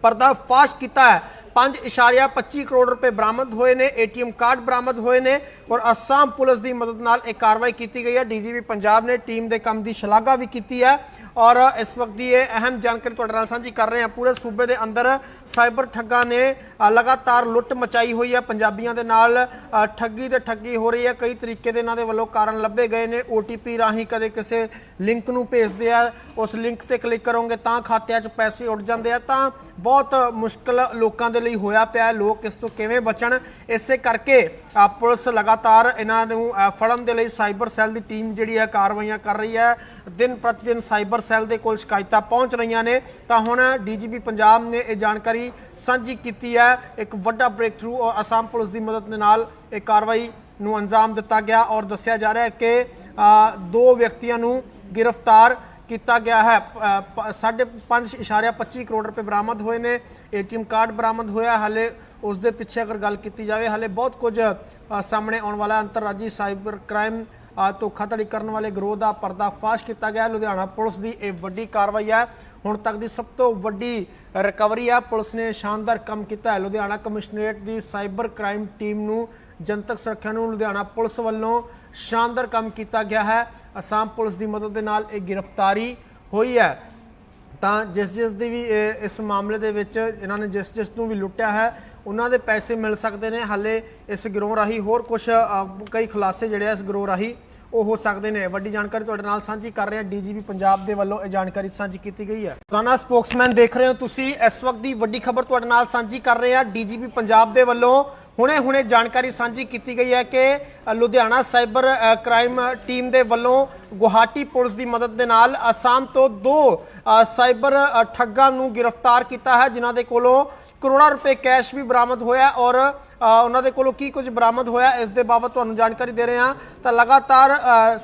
ਪਰਦਾਫਾਸ਼ ਕੀਤਾ ਹੈ। 5.25 ਕਰੋੜ ਰੁਪਏ ਬਰਾਮਦ ਹੋਏ ਨੇ, ਏਟੀਐਮ ਕਾਰਡ ਬਰਾਮਦ ਹੋਏ ਨੇ ਔਰ ਅਸਾਮ ਪੁਲਿਸ ਦੀ ਮਦਦ ਨਾਲ ਇਹ ਕਾਰਵਾਈ ਕੀਤੀ ਗਈ ਹੈ। ਡੀਜੀਪੀ ਪੰਜਾਬ ਨੇ ਟੀਮ ਦੇ ਕੰਮ ਦੀ ਸ਼ਲਾਘਾ ਵੀ ਕੀਤੀ ਹੈ। ਔਰ ਇਸ ਵਕਤ ਦੀ ਇਹ ਅਹਿਮ ਜਾਣਕਾਰੀ ਤੁਹਾਡੇ ਨਾਲ ਸਾਂਝੀ ਕਰ ਰਹੇ ਹਾਂ। ਪੂਰੇ ਸੂਬੇ ਦੇ ਅੰਦਰ ਸਾਈਬਰ ਠੱਗਾਂ ਨੇ ਲਗਾਤਾਰ ਲੁੱਟ ਮਚਾਈ ਹੋਈ ਹੈ। ਪੰਜਾਬੀਆਂ ਦੇ ਨਾਲ ਠੱਗੀ ਤੇ ਠੱਗੀ ਹੋ ਰਹੀ ਹੈ। ਕਈ ਤਰੀਕੇ ਦੇ ਇਹਨਾਂ ਦੇ ਵੱਲੋਂ ਕਾਰਨ ਲੱਭੇ ਗਏ ਨੇ। OTP ਰਾਹੀਂ ਕਦੇ ਕਿਸੇ ਲਿੰਕ ਨੂੰ ਭੇਜਦੇ ਆ। ਉਸ ਲਿੰਕ ਤੇ ਕਲਿੱਕ ਕਰੋਗੇ ਤਾਂ ਖਾਤਿਆਂ 'ਚ ਪੈਸੇ ਉੱਡ ਜਾਂਦੇ ਆ। ਤਾਂ ਬਹੁਤ ਮੁਸ਼ਕਲ ਲੋਕਾਂ ਦੇ ਲਈ ਹੋਇਆ ਪਿਆ ਲੋਕ ਇਸ ਤੋਂ ਕਿਵੇਂ ਬਚਣ? ਇਸੇ ਕਰਕੇ ਪੁਲਿਸ ਲਗਾਤਾਰ ਇਹਨਾਂ ਨੂੰ ਫੜਨ ਦੇ ਲਈ ਸਾਈਬਰ ਸੈੱਲ ਦੀ ਟੀਮ ਜਿਹੜੀ ਹੈ ਕਾਰਵਾਈਆਂ ਕਰ ਰਹੀ ਹੈ। ਦਿਨ ਪ੍ਰਤੀ ਦਿਨ ਸਾਈਬਰ ਸੈੱਲ ਦੇ ਕੋਲ ਸ਼ਿਕਾਇਤਾਂ ਪਹੁੰਚ ਰਹੀਆਂ ਨੇ। ਤਾਂ ਹੁਣ ਡੀਜੀਪੀ ਪੰਜਾਬ ਨੇ ਇਹ ਜਾਣਕਾਰੀ ਸਾਂਝੀ ਕੀਤੀ ਹੈ। ਇੱਕ ਵੱਡਾ ਬ੍ਰੇਕ ਥਰੂ ਔਰ ਅਸਾਮ ਪੁਲਿਸ ਦੀ ਮਦਦ ਦੇ ਨਾਲ ਇਹ ਕਾਰਵਾਈ ਨੂੰ ਅੰਜਾਮ ਦਿੱਤਾ ਗਿਆ ਔਰ ਦੱਸਿਆ ਜਾ ਰਿਹਾ ਹੈ ਕਿ ਦੋ ਵਿਅਕਤੀਆਂ ਨੂੰ ਗ੍ਰਿਫਤਾਰ ਕੀਤਾ ਗਿਆ ਹੈ। 5.25 ਕਰੋੜ ਰੁਪਏ ਬਰਾਮਦ ਹੋਏ ਨੇ। ਏਟੀਐਮ ਕਾਰਡ ਬਰਾਮਦ ਹੋਇਆ। ਹਲੇ ਉਸ ਦੇ ਪਿੱਛੇ ਅਗਰ ਗੱਲ ਕੀਤੀ ਜਾਵੇ, ਹਲੇ ਬਹੁਤ ਕੁਝ ਸਾਹਮਣੇ ਆਉਣ ਵਾਲਾ ਅੰਤਰਰਾਜੀ ਸਾਈਬਰ ਕ੍ਰਾਈਮ ਧੋਖਾਧੜੀ ਕਰਨ ਵਾਲੇ ਗਰੋਹ ਦਾ ਪਰਦਾਫਾਸ਼ ਕੀਤਾ ਗਿਆ। ਲੁਧਿਆਣਾ ਪੁਲਿਸ ਦੀ ਇਹ ਵੱਡੀ ਕਾਰਵਾਈ ਹੈ। ਹੁਣ ਤੱਕ ਦੀ ਸਭ ਤੋਂ ਵੱਡੀ ਰਿਕਵਰੀ ਹੈ। ਪੁਲਿਸ ਨੇ ਸ਼ਾਨਦਾਰ ਕੰਮ ਕੀਤਾ ਹੈ। ਲੁਧਿਆਣਾ ਕਮਿਸ਼ਨਰੇਟ ਦੀ ਸਾਈਬਰ ਕ੍ਰਾਈਮ ਟੀਮ ਨੂੰ, ਜਨਤਕ ਸੁਰੱਖਿਆ ਨੂੰ ਲੁਧਿਆਣਾ ਪੁਲਿਸ ਵੱਲੋਂ ਸ਼ਾਨਦਾਰ ਕੰਮ ਕੀਤਾ ਗਿਆ ਹੈ। ਅਸਾਮ ਪੁਲਿਸ ਦੀ ਮਦਦ ਦੇ ਨਾਲ ਇਹ ਗ੍ਰਿਫਤਾਰੀ ਹੋਈ ਹੈ। ਤਾਂ ਜਿਸ ਜਿਸ ਦੀ ਵੀ ਇਹ- ਇਸ ਮਾਮਲੇ ਦੇ ਵਿੱਚ ਇਹਨਾਂ ਨੇ ਜਿਸ ਜਿਸ ਨੂੰ ਵੀ ਲੁੱਟਿਆ ਹੈ ਉਹਨਾਂ ਦੇ ਪੈਸੇ ਮਿਲ ਸਕਦੇ ਨੇ। ਹਾਲੇ ਇਸ ਗਿਰੋਹ ਰਾਹੀਂ ਹੋਰ ਕੁਝ ਕਈ ਖੁਲਾਸੇ ਜਿਹੜੇ ਆ ਇਸ ਗਿਰੋਹ ਰਾਹੀਂ ਉਹ ਹੋ ਸਕਦੇ ਨੇ। ਵੱਡੀ ਜਾਣਕਾਰੀ ਤੁਹਾਡੇ ਨਾਲ ਸਾਂਝੀ ਕਰ ਰਹੇ ਹਾਂ। ਡੀਜੀਪੀ ਪੰਜਾਬ ਦੇ ਵੱਲੋਂ ਇਹ ਜਾਣਕਾਰੀ ਸਾਂਝੀ ਕੀਤੀ ਗਈ ਹੈ। ਗਾਨਾ ਸਪੋਕਸਮੈਨ ਦੇਖ ਰਹੇ ਹੋ ਤੁਸੀਂ। ਇਸ ਵਕਤ ਦੀ ਵੱਡੀ ਖਬਰ ਤੁਹਾਡੇ ਨਾਲ ਸਾਂਝੀ ਕਰ ਰਹੇ ਹਾਂ। ਡੀਜੀਪੀ ਪੰਜਾਬ ਦੇ ਵੱਲੋਂ ਹੁਣੇ-ਹੁਣੇ ਜਾਣਕਾਰੀ ਸਾਂਝੀ ਕੀਤੀ ਗਈ ਹੈ ਕਿ ਲੁਧਿਆਣਾ ਸਾਈਬਰ ਕ੍ਰਾਈਮ ਟੀਮ ਦੇ ਵੱਲੋਂ ਗੁਹਾਟੀ ਪੁਲਿਸ ਦੀ ਮਦਦ ਦੇ ਨਾਲ ਅਸਾਮ ਤੋਂ ਦੋ ਸਾਈਬਰ ਠੱਗਾਂ ਨੂੰ ਗ੍ਰਿਫਤਾਰ ਕੀਤਾ ਹੈ, ਜਿਨ੍ਹਾਂ ਦੇ ਕੋਲੋਂ ਕਰੋੜਾਂ ਰੁਪਏ ਕੈਸ਼ ਵੀ ਬਰਾਮਦ ਹੋਇਆ ਔਰ ਉਹਨਾਂ ਦੇ ਕੋਲੋਂ ਕੀ ਕੁਝ ਬਰਾਮਦ ਹੋਇਆ, ਇਸ ਦੇ ਬਾਬਤ ਤੁਹਾਨੂੰ ਜਾਣਕਾਰੀ ਦੇ ਰਹੇ ਹਾਂ। ਤਾਂ ਲਗਾਤਾਰ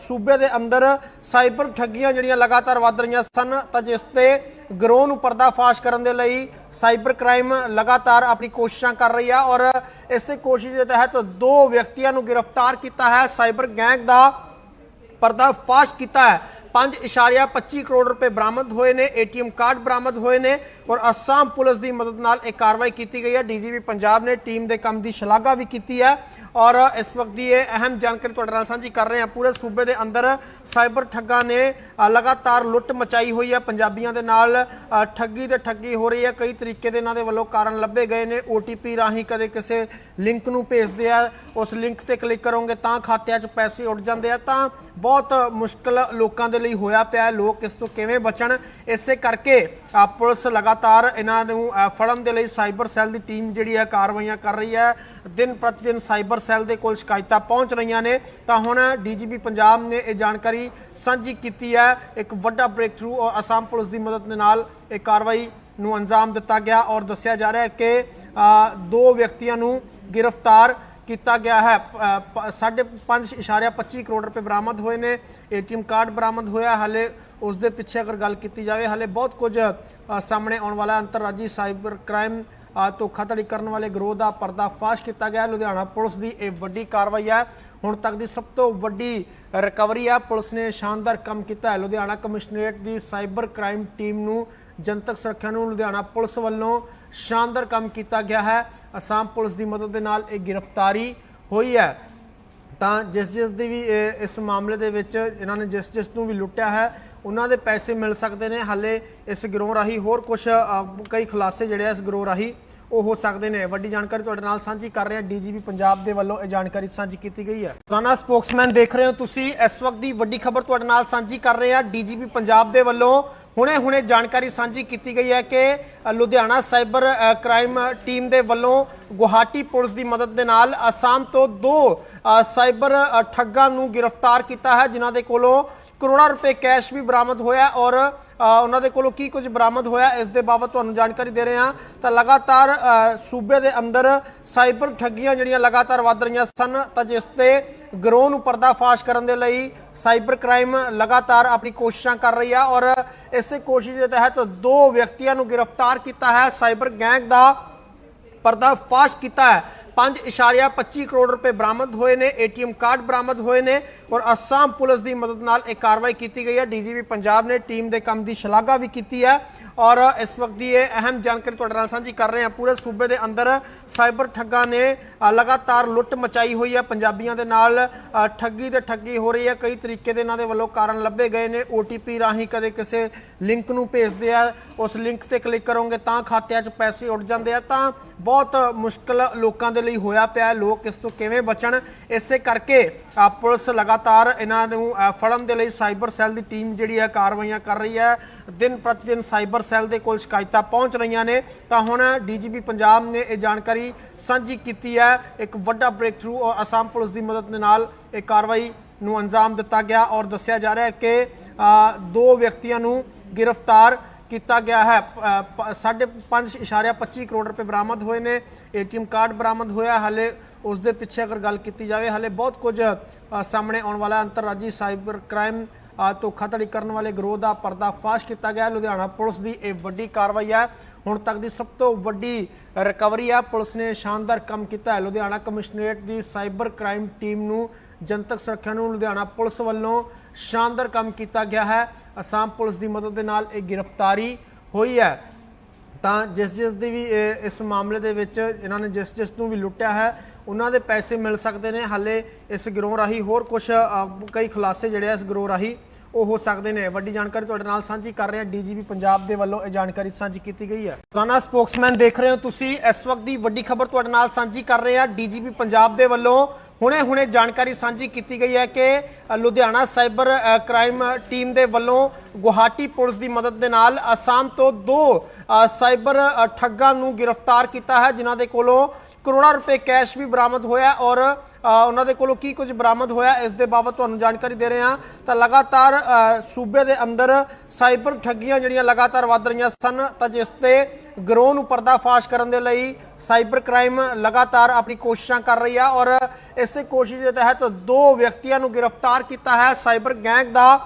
ਸੂਬੇ ਦੇ ਅੰਦਰ ਸਾਈਬਰ ਠੱਗੀਆਂ ਜਿਹੜੀਆਂ ਲਗਾਤਾਰ ਵੱਧ ਰਹੀਆਂ ਸਨ, ਤਾਂ ਜਿਸ ਤੇ ਗਰੋਹ ਨੂੰ ਪਰਦਾਫਾਸ਼ ਕਰਨ ਦੇ ਲਈ ਸਾਈਬਰ ਕ੍ਰਾਈਮ ਲਗਾਤਾਰ ਆਪਣੀ ਕੋਸ਼ਿਸ਼ਾਂ ਕਰ ਰਹੀ ਹੈ ਔਰ ਇਸੇ ਕੋਸ਼ਿਸ਼ ਦੇ ਤਹਿਤ ਦੋ ਵਿਅਕਤੀਆਂ ਨੂੰ ਗ੍ਰਿਫਤਾਰ ਕੀਤਾ ਹੈ, ਸਾਈਬਰ ਗੈਂਗ ਦਾ ਪਰਦਾਫਾਸ਼ ਕੀਤਾ ਹੈ। 5.25 ਕਰੋੜ ਰੁਪਏ ਬਰਾਮਦ ਹੋਏ ਨੇ, ਏਟੀਐਮ ਕਾਰਡ ਬਰਾਮਦ ਹੋਏ ਨੇ ਔਰ ਅਸਾਮ ਪੁਲਿਸ ਦੀ ਮਦਦ ਨਾਲ ਇਹ ਕਾਰਵਾਈ ਕੀਤੀ ਗਈ ਹੈ। ਡੀਜੀਪੀ ਪੰਜਾਬ ਨੇ ਟੀਮ ਦੇ ਕੰਮ ਦੀ ਸ਼ਲਾਘਾ ਵੀ ਕੀਤੀ ਹੈ ਔਰ ਇਸ ਵਕਤ ਦੀ ਇਹ ਅਹਿਮ ਜਾਣਕਾਰੀ ਤੁਹਾਡੇ ਨਾਲ ਸਾਂਝੀ ਕਰ ਰਹੇ ਹਾਂ। ਪੂਰੇ ਸੂਬੇ ਦੇ ਅੰਦਰ ਸਾਈਬਰ ਠੱਗਾਂ ਨੇ ਲਗਾਤਾਰ ਲੁੱਟ ਮਚਾਈ ਹੋਈ ਹੈ। ਪੰਜਾਬੀਆਂ ਦੇ ਨਾਲ ਠੱਗੀ ਤੇ ਠੱਗੀ ਹੋ ਰਹੀ ਹੈ। ਕਈ ਤਰੀਕੇ ਦੇ ਇਹਨਾਂ ਦੇ ਵੱਲੋਂ ਕਾਰਨ ਲੱਭੇ ਗਏ ਨੇ। OTP ਰਾਹੀਂ ਕਦੇ ਕਿਸੇ ਲਿੰਕ ਨੂੰ ਭੇਜਦੇ ਆ, ਉਸ ਲਿੰਕ ਤੇ ਕਲਿੱਕ ਕਰੋਗੇ ਤਾਂ ਖਾਤਿਆਂ 'ਚ ਪੈਸੇ ਉੱਡ ਜਾਂਦੇ ਆ। ਤਾਂ ਬਹੁਤ ਮੁਸ਼ਕਲ ਲੋਕਾਂ ਦੇ ਲਈ ਹੋਇਆ ਪਿਆ ਲੋਕ ਇਸ ਤੋਂ ਕਿਵੇਂ ਬਚਣ? ਇਸੇ ਕਰਕੇ ਪੁਲਿਸ ਲਗਾਤਾਰ ਇਹਨਾਂ ਨੂੰ ਫੜਨ ਦੇ ਲਈ ਸਾਈਬਰ ਸੈੱਲ ਦੀ ਟੀਮ ਜਿਹੜੀ ਹੈ, ਕਾਰਵਾਈਆਂ ਕਰ ਰਹੀ ਹੈ। ਦਿਨ ਪ੍ਰਤੀ ਦਿਨ ਸਾਈਬਰ ਸੈੱਲ ਦੇ ਕੋਲ ਸ਼ਿਕਾਇਤਾਂ ਪਹੁੰਚ ਰਹੀਆਂ ਨੇ। ਤਾਂ ਹੁਣ ਡੀਜੀਪੀ ਪੰਜਾਬ ਨੇ ਇਹ ਜਾਣਕਾਰੀ ਸਾਂਝੀ ਕੀਤੀ ਹੈ। ਇੱਕ ਵੱਡਾ ਬ੍ਰੇਕ ਥਰੂ ਔਰ ਅਸਾਮ ਪੁਲਿਸ ਦੀ ਮਦਦ ਦੇ ਨਾਲ ਇਹ ਕਾਰਵਾਈ ਨੂੰ ਅੰਜਾਮ ਦਿੱਤਾ ਗਿਆ ਔਰ ਦੱਸਿਆ ਜਾ ਰਿਹਾ ਹੈ ਕਿ ਦੋ ਵਿਅਕਤੀਆਂ ਨੂੰ ਗ੍ਰਿਫਤਾਰ ਕੀਤਾ ਗਿਆ ਹੈ। 5.25 ਕਰੋੜ ਰੁਪਏ ਬਰਾਮਦ ਹੋਏ ਨੇ। ਏਟੀਐਮ ਕਾਰਡ ਬਰਾਮਦ ਹੋਇਆ। ਹਾਲੇ ਉਸ ਦੇ ਪਿੱਛੇ ਅਗਰ ਗੱਲ ਕੀਤੀ ਜਾਵੇ, ਹਾਲੇ ਬਹੁਤ ਕੁਝ ਸਾਹਮਣੇ ਆਉਣ ਵਾਲਾ ਹੈ। ਅੰਤਰਰਾਜੀ ਸਾਈਬਰ ਕ੍ਰਾਈਮ ਧੋਖਾਧੜੀ ਕਰਨ ਵਾਲੇ ਗਰੋਹ ਦਾ ਪਰਦਾਫਾਸ਼ ਕੀਤਾ ਗਿਆ ਲੁਧਿਆਣਾ ਪੁਲਿਸ ਦੀ ਇਹ ਵੱਡੀ ਕਾਰਵਾਈ ਹੈ। ਹੁਣ ਤੱਕ ਦੀ ਸਭ ਤੋਂ ਵੱਡੀ ਰਿਕਵਰੀ ਆ ਪੁਲਿਸ ਨੇ ਸ਼ਾਨਦਾਰ ਕੰਮ ਕੀਤਾ ਹੈ। ਲੁਧਿਆਣਾ ਕਮਿਸ਼ਨਰੇਟ ਦੀ ਸਾਈਬਰ ਕ੍ਰਾਈਮ ਟੀਮ ਨੂੰ ਜਨਤਕ ਸੁਰੱਖਿਆ ਨੂੰ ਲੁਧਿਆਣਾ ਪੁਲਿਸ ਵੱਲੋਂ ਸ਼ਾਨਦਾਰ ਕੰਮ ਕੀਤਾ ਗਿਆ ਹੈ। ਅਸਾਮ ਪੁਲਿਸ ਦੀ ਮਦਦ ਦੇ ਨਾਲ ਇਹ ਗ੍ਰਿਫਤਾਰੀ ਹੋਈ ਹੈ। ਤਾਂ ਜਿਸ ਜਿਸ ਦੀ ਵੀ ਇਹ- ਇਸ ਮਾਮਲੇ ਦੇ ਵਿੱਚ ਇਹਨਾਂ ਨੇ ਜਿਸ ਜਿਸ ਨੂੰ ਵੀ ਲੁੱਟਿਆ ਹੈ, ਉਹਨਾਂ ਦੇ ਪੈਸੇ ਮਿਲ ਸਕਦੇ ਨੇ। ਹਾਲੇ ਇਸ ਗਰੋਹ ਰਾਹੀਂ ਹੋਰ ਕੁਝ ਕਈ ਖੁਲਾਸੇ ਜਿਹੜੇ ਆ ਇਸ ਗਰੋਹ ਰਾਹੀਂ ਉਹ ਹੋ ਸਕਦੇ ਨੇ। ਵੱਡੀ ਜਾਣਕਾਰੀ ਤੁਹਾਡੇ ਨਾਲ ਸਾਂਝੀ ਕਰ ਰਹੇ ਹਾਂ। ਡੀਜੀਪੀ ਪੰਜਾਬ ਦੇ ਵੱਲੋਂ ਇਹ ਜਾਣਕਾਰੀ ਸਾਂਝੀ ਕੀਤੀ ਗਈ ਹੈ। ਗਾਨਾ ਸਪੋਕਸਮੈਨ ਦੇਖ ਰਹੇ ਹੋ ਤੁਸੀਂ। ਇਸ ਵਕਤ ਦੀ ਵੱਡੀ ਖਬਰ ਤੁਹਾਡੇ ਨਾਲ ਸਾਂਝੀ ਕਰ ਰਹੇ ਹਾਂ। ਡੀਜੀਪੀ ਪੰਜਾਬ ਦੇ ਵੱਲੋਂ ਹੁਣੇ-ਹੁਣੇ ਜਾਣਕਾਰੀ ਸਾਂਝੀ ਕੀਤੀ ਗਈ ਹੈ ਕਿ ਲੁਧਿਆਣਾ ਸਾਈਬਰ ਕ੍ਰਾਈਮ ਟੀਮ ਦੇ ਵੱਲੋਂ ਗੁਹਾਟੀ ਪੁਲਿਸ ਦੀ ਮਦਦ ਦੇ ਨਾਲ ਅਸਾਮ ਤੋਂ ਦੋ ਸਾਈਬਰ ਠੱਗਾਂ ਨੂੰ ਗ੍ਰਿਫਤਾਰ ਕੀਤਾ ਹੈ, ਜਿਨ੍ਹਾਂ ਦੇ ਕੋਲੋਂ ਕਰੋੜਾਂ ਰੁਪਏ ਕੈਸ਼ ਵੀ ਬਰਾਮਦ ਹੋਇਆ ਔਰ ਉਹਨਾਂ ਦੇ ਕੋਲੋਂ ਕੀ ਕੁਝ ਬਰਾਮਦ ਹੋਇਆ, ਇਸ ਦੇ ਬਾਬਤ ਤੁਹਾਨੂੰ ਜਾਣਕਾਰੀ ਦੇ ਰਹੇ ਹਾਂ। ਤਾਂ ਲਗਾਤਾਰ ਸੂਬੇ ਦੇ ਅੰਦਰ ਸਾਈਬਰ ਠੱਗੀਆਂ ਜਿਹੜੀਆਂ ਲਗਾਤਾਰ ਵੱਧ ਰਹੀਆਂ ਸਨ, ਤਾਂ ਜਿਸ ਤੇ ਗਰੋਹ ਨੂੰ ਪਰਦਾਫਾਸ਼ ਕਰਨ ਦੇ ਲਈ ਸਾਈਬਰ ਕ੍ਰਾਈਮ ਲਗਾਤਾਰ ਆਪਣੀ ਕੋਸ਼ਿਸ਼ਾਂ ਕਰ ਰਹੀ ਹੈ ਔਰ ਇਸੇ ਕੋਸ਼ਿਸ਼ ਦੇ ਤਹਿਤ ਦੋ ਵਿਅਕਤੀਆਂ ਨੂੰ ਗ੍ਰਿਫਤਾਰ ਕੀਤਾ ਹੈ, ਸਾਈਬਰ ਗੈਂਗ ਦਾ ਪਰਦਾਫਾਸ਼ ਕੀਤਾ ਹੈ। 5.25 ਕਰੋੜ ਰੁਪਏ ਬਰਾਮਦ ਹੋਏ ਨੇ, ਏਟੀਐਮ ਕਾਰਡ ਬਰਾਮਦ ਹੋਏ ਨੇ ਔਰ ਅਸਾਮ ਪੁਲਿਸ ਦੀ ਮਦਦ ਨਾਲ ਇਹ ਕਾਰਵਾਈ ਕੀਤੀ ਗਈ ਹੈ। ਡੀਜੀਪੀ ਪੰਜਾਬ ਨੇ ਟੀਮ ਦੇ ਕੰਮ ਦੀ ਸ਼ਲਾਘਾ ਵੀ ਕੀਤੀ ਹੈ ਔਰ ਇਸ ਵਕਤ ਦੀ ਇਹ ਅਹਿਮ ਜਾਣਕਾਰੀ ਤੁਹਾਡੇ ਨਾਲ ਸਾਂਝੀ ਕਰ ਰਹੇ ਹਾਂ। ਪੂਰੇ ਸੂਬੇ ਦੇ ਅੰਦਰ ਸਾਈਬਰ ਠੱਗਾਂ ਨੇ ਲਗਾਤਾਰ ਲੁੱਟ ਮਚਾਈ ਹੋਈ ਹੈ। ਪੰਜਾਬੀਆਂ ਦੇ ਨਾਲ ਠੱਗੀ ਤੇ ਠੱਗੀ ਹੋ ਰਹੀ ਹੈ। ਕਈ ਤਰੀਕੇ ਦੇ ਇਹਨਾਂ ਦੇ ਵੱਲੋਂ ਕਾਰਨ ਲੱਭੇ ਗਏ ਨੇ। OTP ਰਾਹੀਂ ਕਦੇ ਕਿਸੇ ਲਿੰਕ ਨੂੰ ਭੇਜਦੇ ਆ। ਉਸ ਲਿੰਕ ਤੇ ਕਲਿੱਕ ਕਰੋਗੇ ਤਾਂ ਖਾਤਿਆਂ 'ਚ ਪੈਸੇ ਉੱਡ ਜਾਂਦੇ ਆ। ਤਾਂ ਬਹੁਤ ਮੁਸ਼ਕਲ ਲੋਕਾਂ ਦੇ ਲਈ ਹੋਇਆ ਪਿਆ ਲੋਕ ਇਸ ਤੋਂ ਕਿਵੇਂ ਬਚਣ? ਇਸੇ ਕਰਕੇ ਪੁਲਿਸ ਲਗਾਤਾਰ ਇਹਨਾਂ ਨੂੰ ਫੜਨ ਦੇ ਲਈ ਸਾਈਬਰ ਸੈੱਲ ਦੀ ਟੀਮ ਜਿਹੜੀ ਹੈ, ਕਾਰਵਾਈਆਂ ਕਰ ਰਹੀ ਹੈ। ਦਿਨ ਪ੍ਰਤੀ ਦਿਨ ਸਾਈਬਰ ਸੈੱਲ ਦੇ ਕੋਲ ਸ਼ਿਕਾਇਤਾਂ ਪਹੁੰਚ ਰਹੀਆਂ ਨੇ। ਤਾਂ ਹੁਣ ਡੀਜੀਪੀ ਪੰਜਾਬ ਨੇ ਇਹ ਜਾਣਕਾਰੀ ਸਾਂਝੀ ਕੀਤੀ ਹੈ। ਇੱਕ ਵੱਡਾ ਬ੍ਰੇਕ ਥਰੂ ਔਰ ਅਸਾਮ ਪੁਲਿਸ ਦੀ ਮਦਦ ਦੇ ਨਾਲ ਇਹ ਕਾਰਵਾਈ ਨੂੰ ਅੰਜਾਮ ਦਿੱਤਾ ਗਿਆ ਔਰ ਦੱਸਿਆ ਜਾ ਰਿਹਾ ਹੈ ਕਿ ਦੋ ਵਿਅਕਤੀਆਂ ਨੂੰ ਗ੍ਰਿਫਤਾਰ ਕੀਤਾ ਗਿਆ ਹੈ। 5.25 ਕਰੋੜ ਰੁਪਏ ਬਰਾਮਦ ਹੋਏ ਨੇ। ਏਟੀਐਮ ਕਾਰਡ ਬਰਾਮਦ ਹੋਇਆ। ਹਾਲੇ ਉਸ ਦੇ ਪਿੱਛੇ ਅਗਰ ਗੱਲ ਕੀਤੀ ਜਾਵੇ, ਹਾਲੇ ਬਹੁਤ ਕੁਝ ਸਾਹਮਣੇ ਆਉਣ ਵਾਲਾ ਅੰਤਰਰਾਜੀ ਸਾਈਬਰ ਕ੍ਰਾਈਮ ਧੋਖਾਧੜੀ ਕਰਨ ਵਾਲੇ ਗਰੋਹ ਦਾ ਪਰਦਾਫਾਸ਼ ਕੀਤਾ ਗਿਆ ਲੁਧਿਆਣਾ ਪੁਲਿਸ ਦੀ ਇਹ ਵੱਡੀ ਕਾਰਵਾਈ ਹੈ। ਹੁਣ ਤੱਕ ਦੀ ਸਭ ਤੋਂ ਵੱਡੀ ਰਿਕਵਰੀ ਹੈ। ਪੁਲਿਸ ਨੇ ਸ਼ਾਨਦਾਰ ਕੰਮ ਕੀਤਾ ਹੈ। ਲੁਧਿਆਣਾ ਕਮਿਸ਼ਨਰੇਟ ਦੀ ਸਾਈਬਰ ਕ੍ਰਾਈਮ ਟੀਮ ਨੂੰ ਜਨਤਕ ਸੁਰੱਖਿਆ ਨੂੰ ਲੁਧਿਆਣਾ ਪੁਲਿਸ ਵੱਲੋਂ ਸ਼ਾਨਦਾਰ ਕੰਮ ਕੀਤਾ ਗਿਆ ਹੈ। ਅਸਾਮ ਪੁਲਿਸ ਦੀ ਮਦਦ ਦੇ ਨਾਲ ਇਹ ਗ੍ਰਿਫਤਾਰੀ ਹੋਈ ਹੈ। ਤਾਂ ਜਿਸ ਜਿਸ ਦੀ ਵੀ, ਇਹ- ਇਸ ਮਾਮਲੇ ਦੇ ਵਿੱਚ ਇਹਨਾਂ ਨੇ ਜਿਸ ਜਿਸ ਨੂੰ ਵੀ ਲੁੱਟਿਆ ਹੈ, ਉਹਨਾਂ ਦੇ ਪੈਸੇ ਮਿਲ ਸਕਦੇ ਨੇ। ਹਾਲੇ ਇਸ ਗਰੋਹ ਰਾਹੀਂ ਹੋਰ ਕੁਝ ਕਈ ਖੁਲਾਸੇ ਜਿਹੜੇ ਇਸ ਗਰੋਹ ਰਾਹੀਂ ਉਹ ਹੋ ਸਕਦੇ ਨੇ। ਵੱਡੀ ਜਾਣਕਾਰੀ ਤੁਹਾਡੇ ਨਾਲ ਸਾਂਝੀ ਕਰ ਰਹੇ ਹਾਂ ਡੀਜੀਪੀ ਪੰਜਾਬ ਦੇ ਵੱਲੋਂ। ਇਹ ਜਾਣਕਾਰੀ ਸਾਂਝੀ ਕੀਤੀ ਗਈ ਹੈ। ਗਾਨਾ ਸਪੋਕਸਮੈਨ ਦੇਖ ਰਹੇ ਹੋ ਤੁਸੀਂ। ਇਸ ਵਕਤ ਦੀ ਵੱਡੀ ਖਬਰ ਤੁਹਾਡੇ ਨਾਲ ਸਾਂਝੀ ਕਰ ਰਹੇ ਹਾਂ ਡੀਜੀਪੀ ਪੰਜਾਬ ਦੇ ਵੱਲੋਂ। ਹੁਣੇ-ਹੁਣੇ ਜਾਣਕਾਰੀ ਸਾਂਝੀ ਕੀਤੀ ਗਈ ਹੈ ਕਿ ਲੁਧਿਆਣਾ ਸਾਈਬਰ ਕ੍ਰਾਈਮ ਟੀਮ ਦੇ ਵੱਲੋਂ ਗੁਹਾਟੀ ਪੁਲਿਸ ਦੀ ਮਦਦ ਦੇ ਨਾਲ ਅਸਾਮ ਤੋਂ ਦੋ ਸਾਈਬਰ ਠੱਗਾਂ ਨੂੰ ਗ੍ਰਿਫਤਾਰ ਕੀਤਾ ਹੈ, ਜਿਨ੍ਹਾਂ ਦੇ ਕੋਲੋਂ ਕਰੋੜਾਂ ਰੁਪਏ ਕੈਸ਼ ਵੀ ਬਰਾਮਦ ਹੋਇਆ ਔਰ ਉਹਨਾਂ ਦੇ ਕੋਲੋਂ ਕੀ ਕੁਝ ਬਰਾਮਦ ਹੋਇਆ, ਇਸ ਦੇ ਬਾਬਤ ਤੁਹਾਨੂੰ ਜਾਣਕਾਰੀ ਦੇ ਰਹੇ ਹਾਂ। ਤਾਂ ਲਗਾਤਾਰ ਸੂਬੇ ਦੇ ਅੰਦਰ ਸਾਈਬਰ ਠੱਗੀਆਂ ਜਿਹੜੀਆਂ ਲਗਾਤਾਰ ਵੱਧ ਰਹੀਆਂ ਸਨ, ਤਾਂ ਜਿਸ ਤੇ ਗਰੋਹ ਨੂੰ ਪਰਦਾਫਾਸ਼ ਕਰਨ ਦੇ ਲਈ ਸਾਈਬਰ ਕ੍ਰਾਈਮ ਲਗਾਤਾਰ ਆਪਣੀ ਕੋਸ਼ਿਸ਼ਾਂ ਕਰ ਰਹੀ ਹੈ ਔਰ ਇਸੇ ਕੋਸ਼ਿਸ਼ ਦੇ ਤਹਿਤ ਦੋ ਵਿਅਕਤੀਆਂ ਨੂੰ ਗ੍ਰਿਫਤਾਰ ਕੀਤਾ ਹੈ, ਸਾਈਬਰ ਗੈਂਗ ਦਾ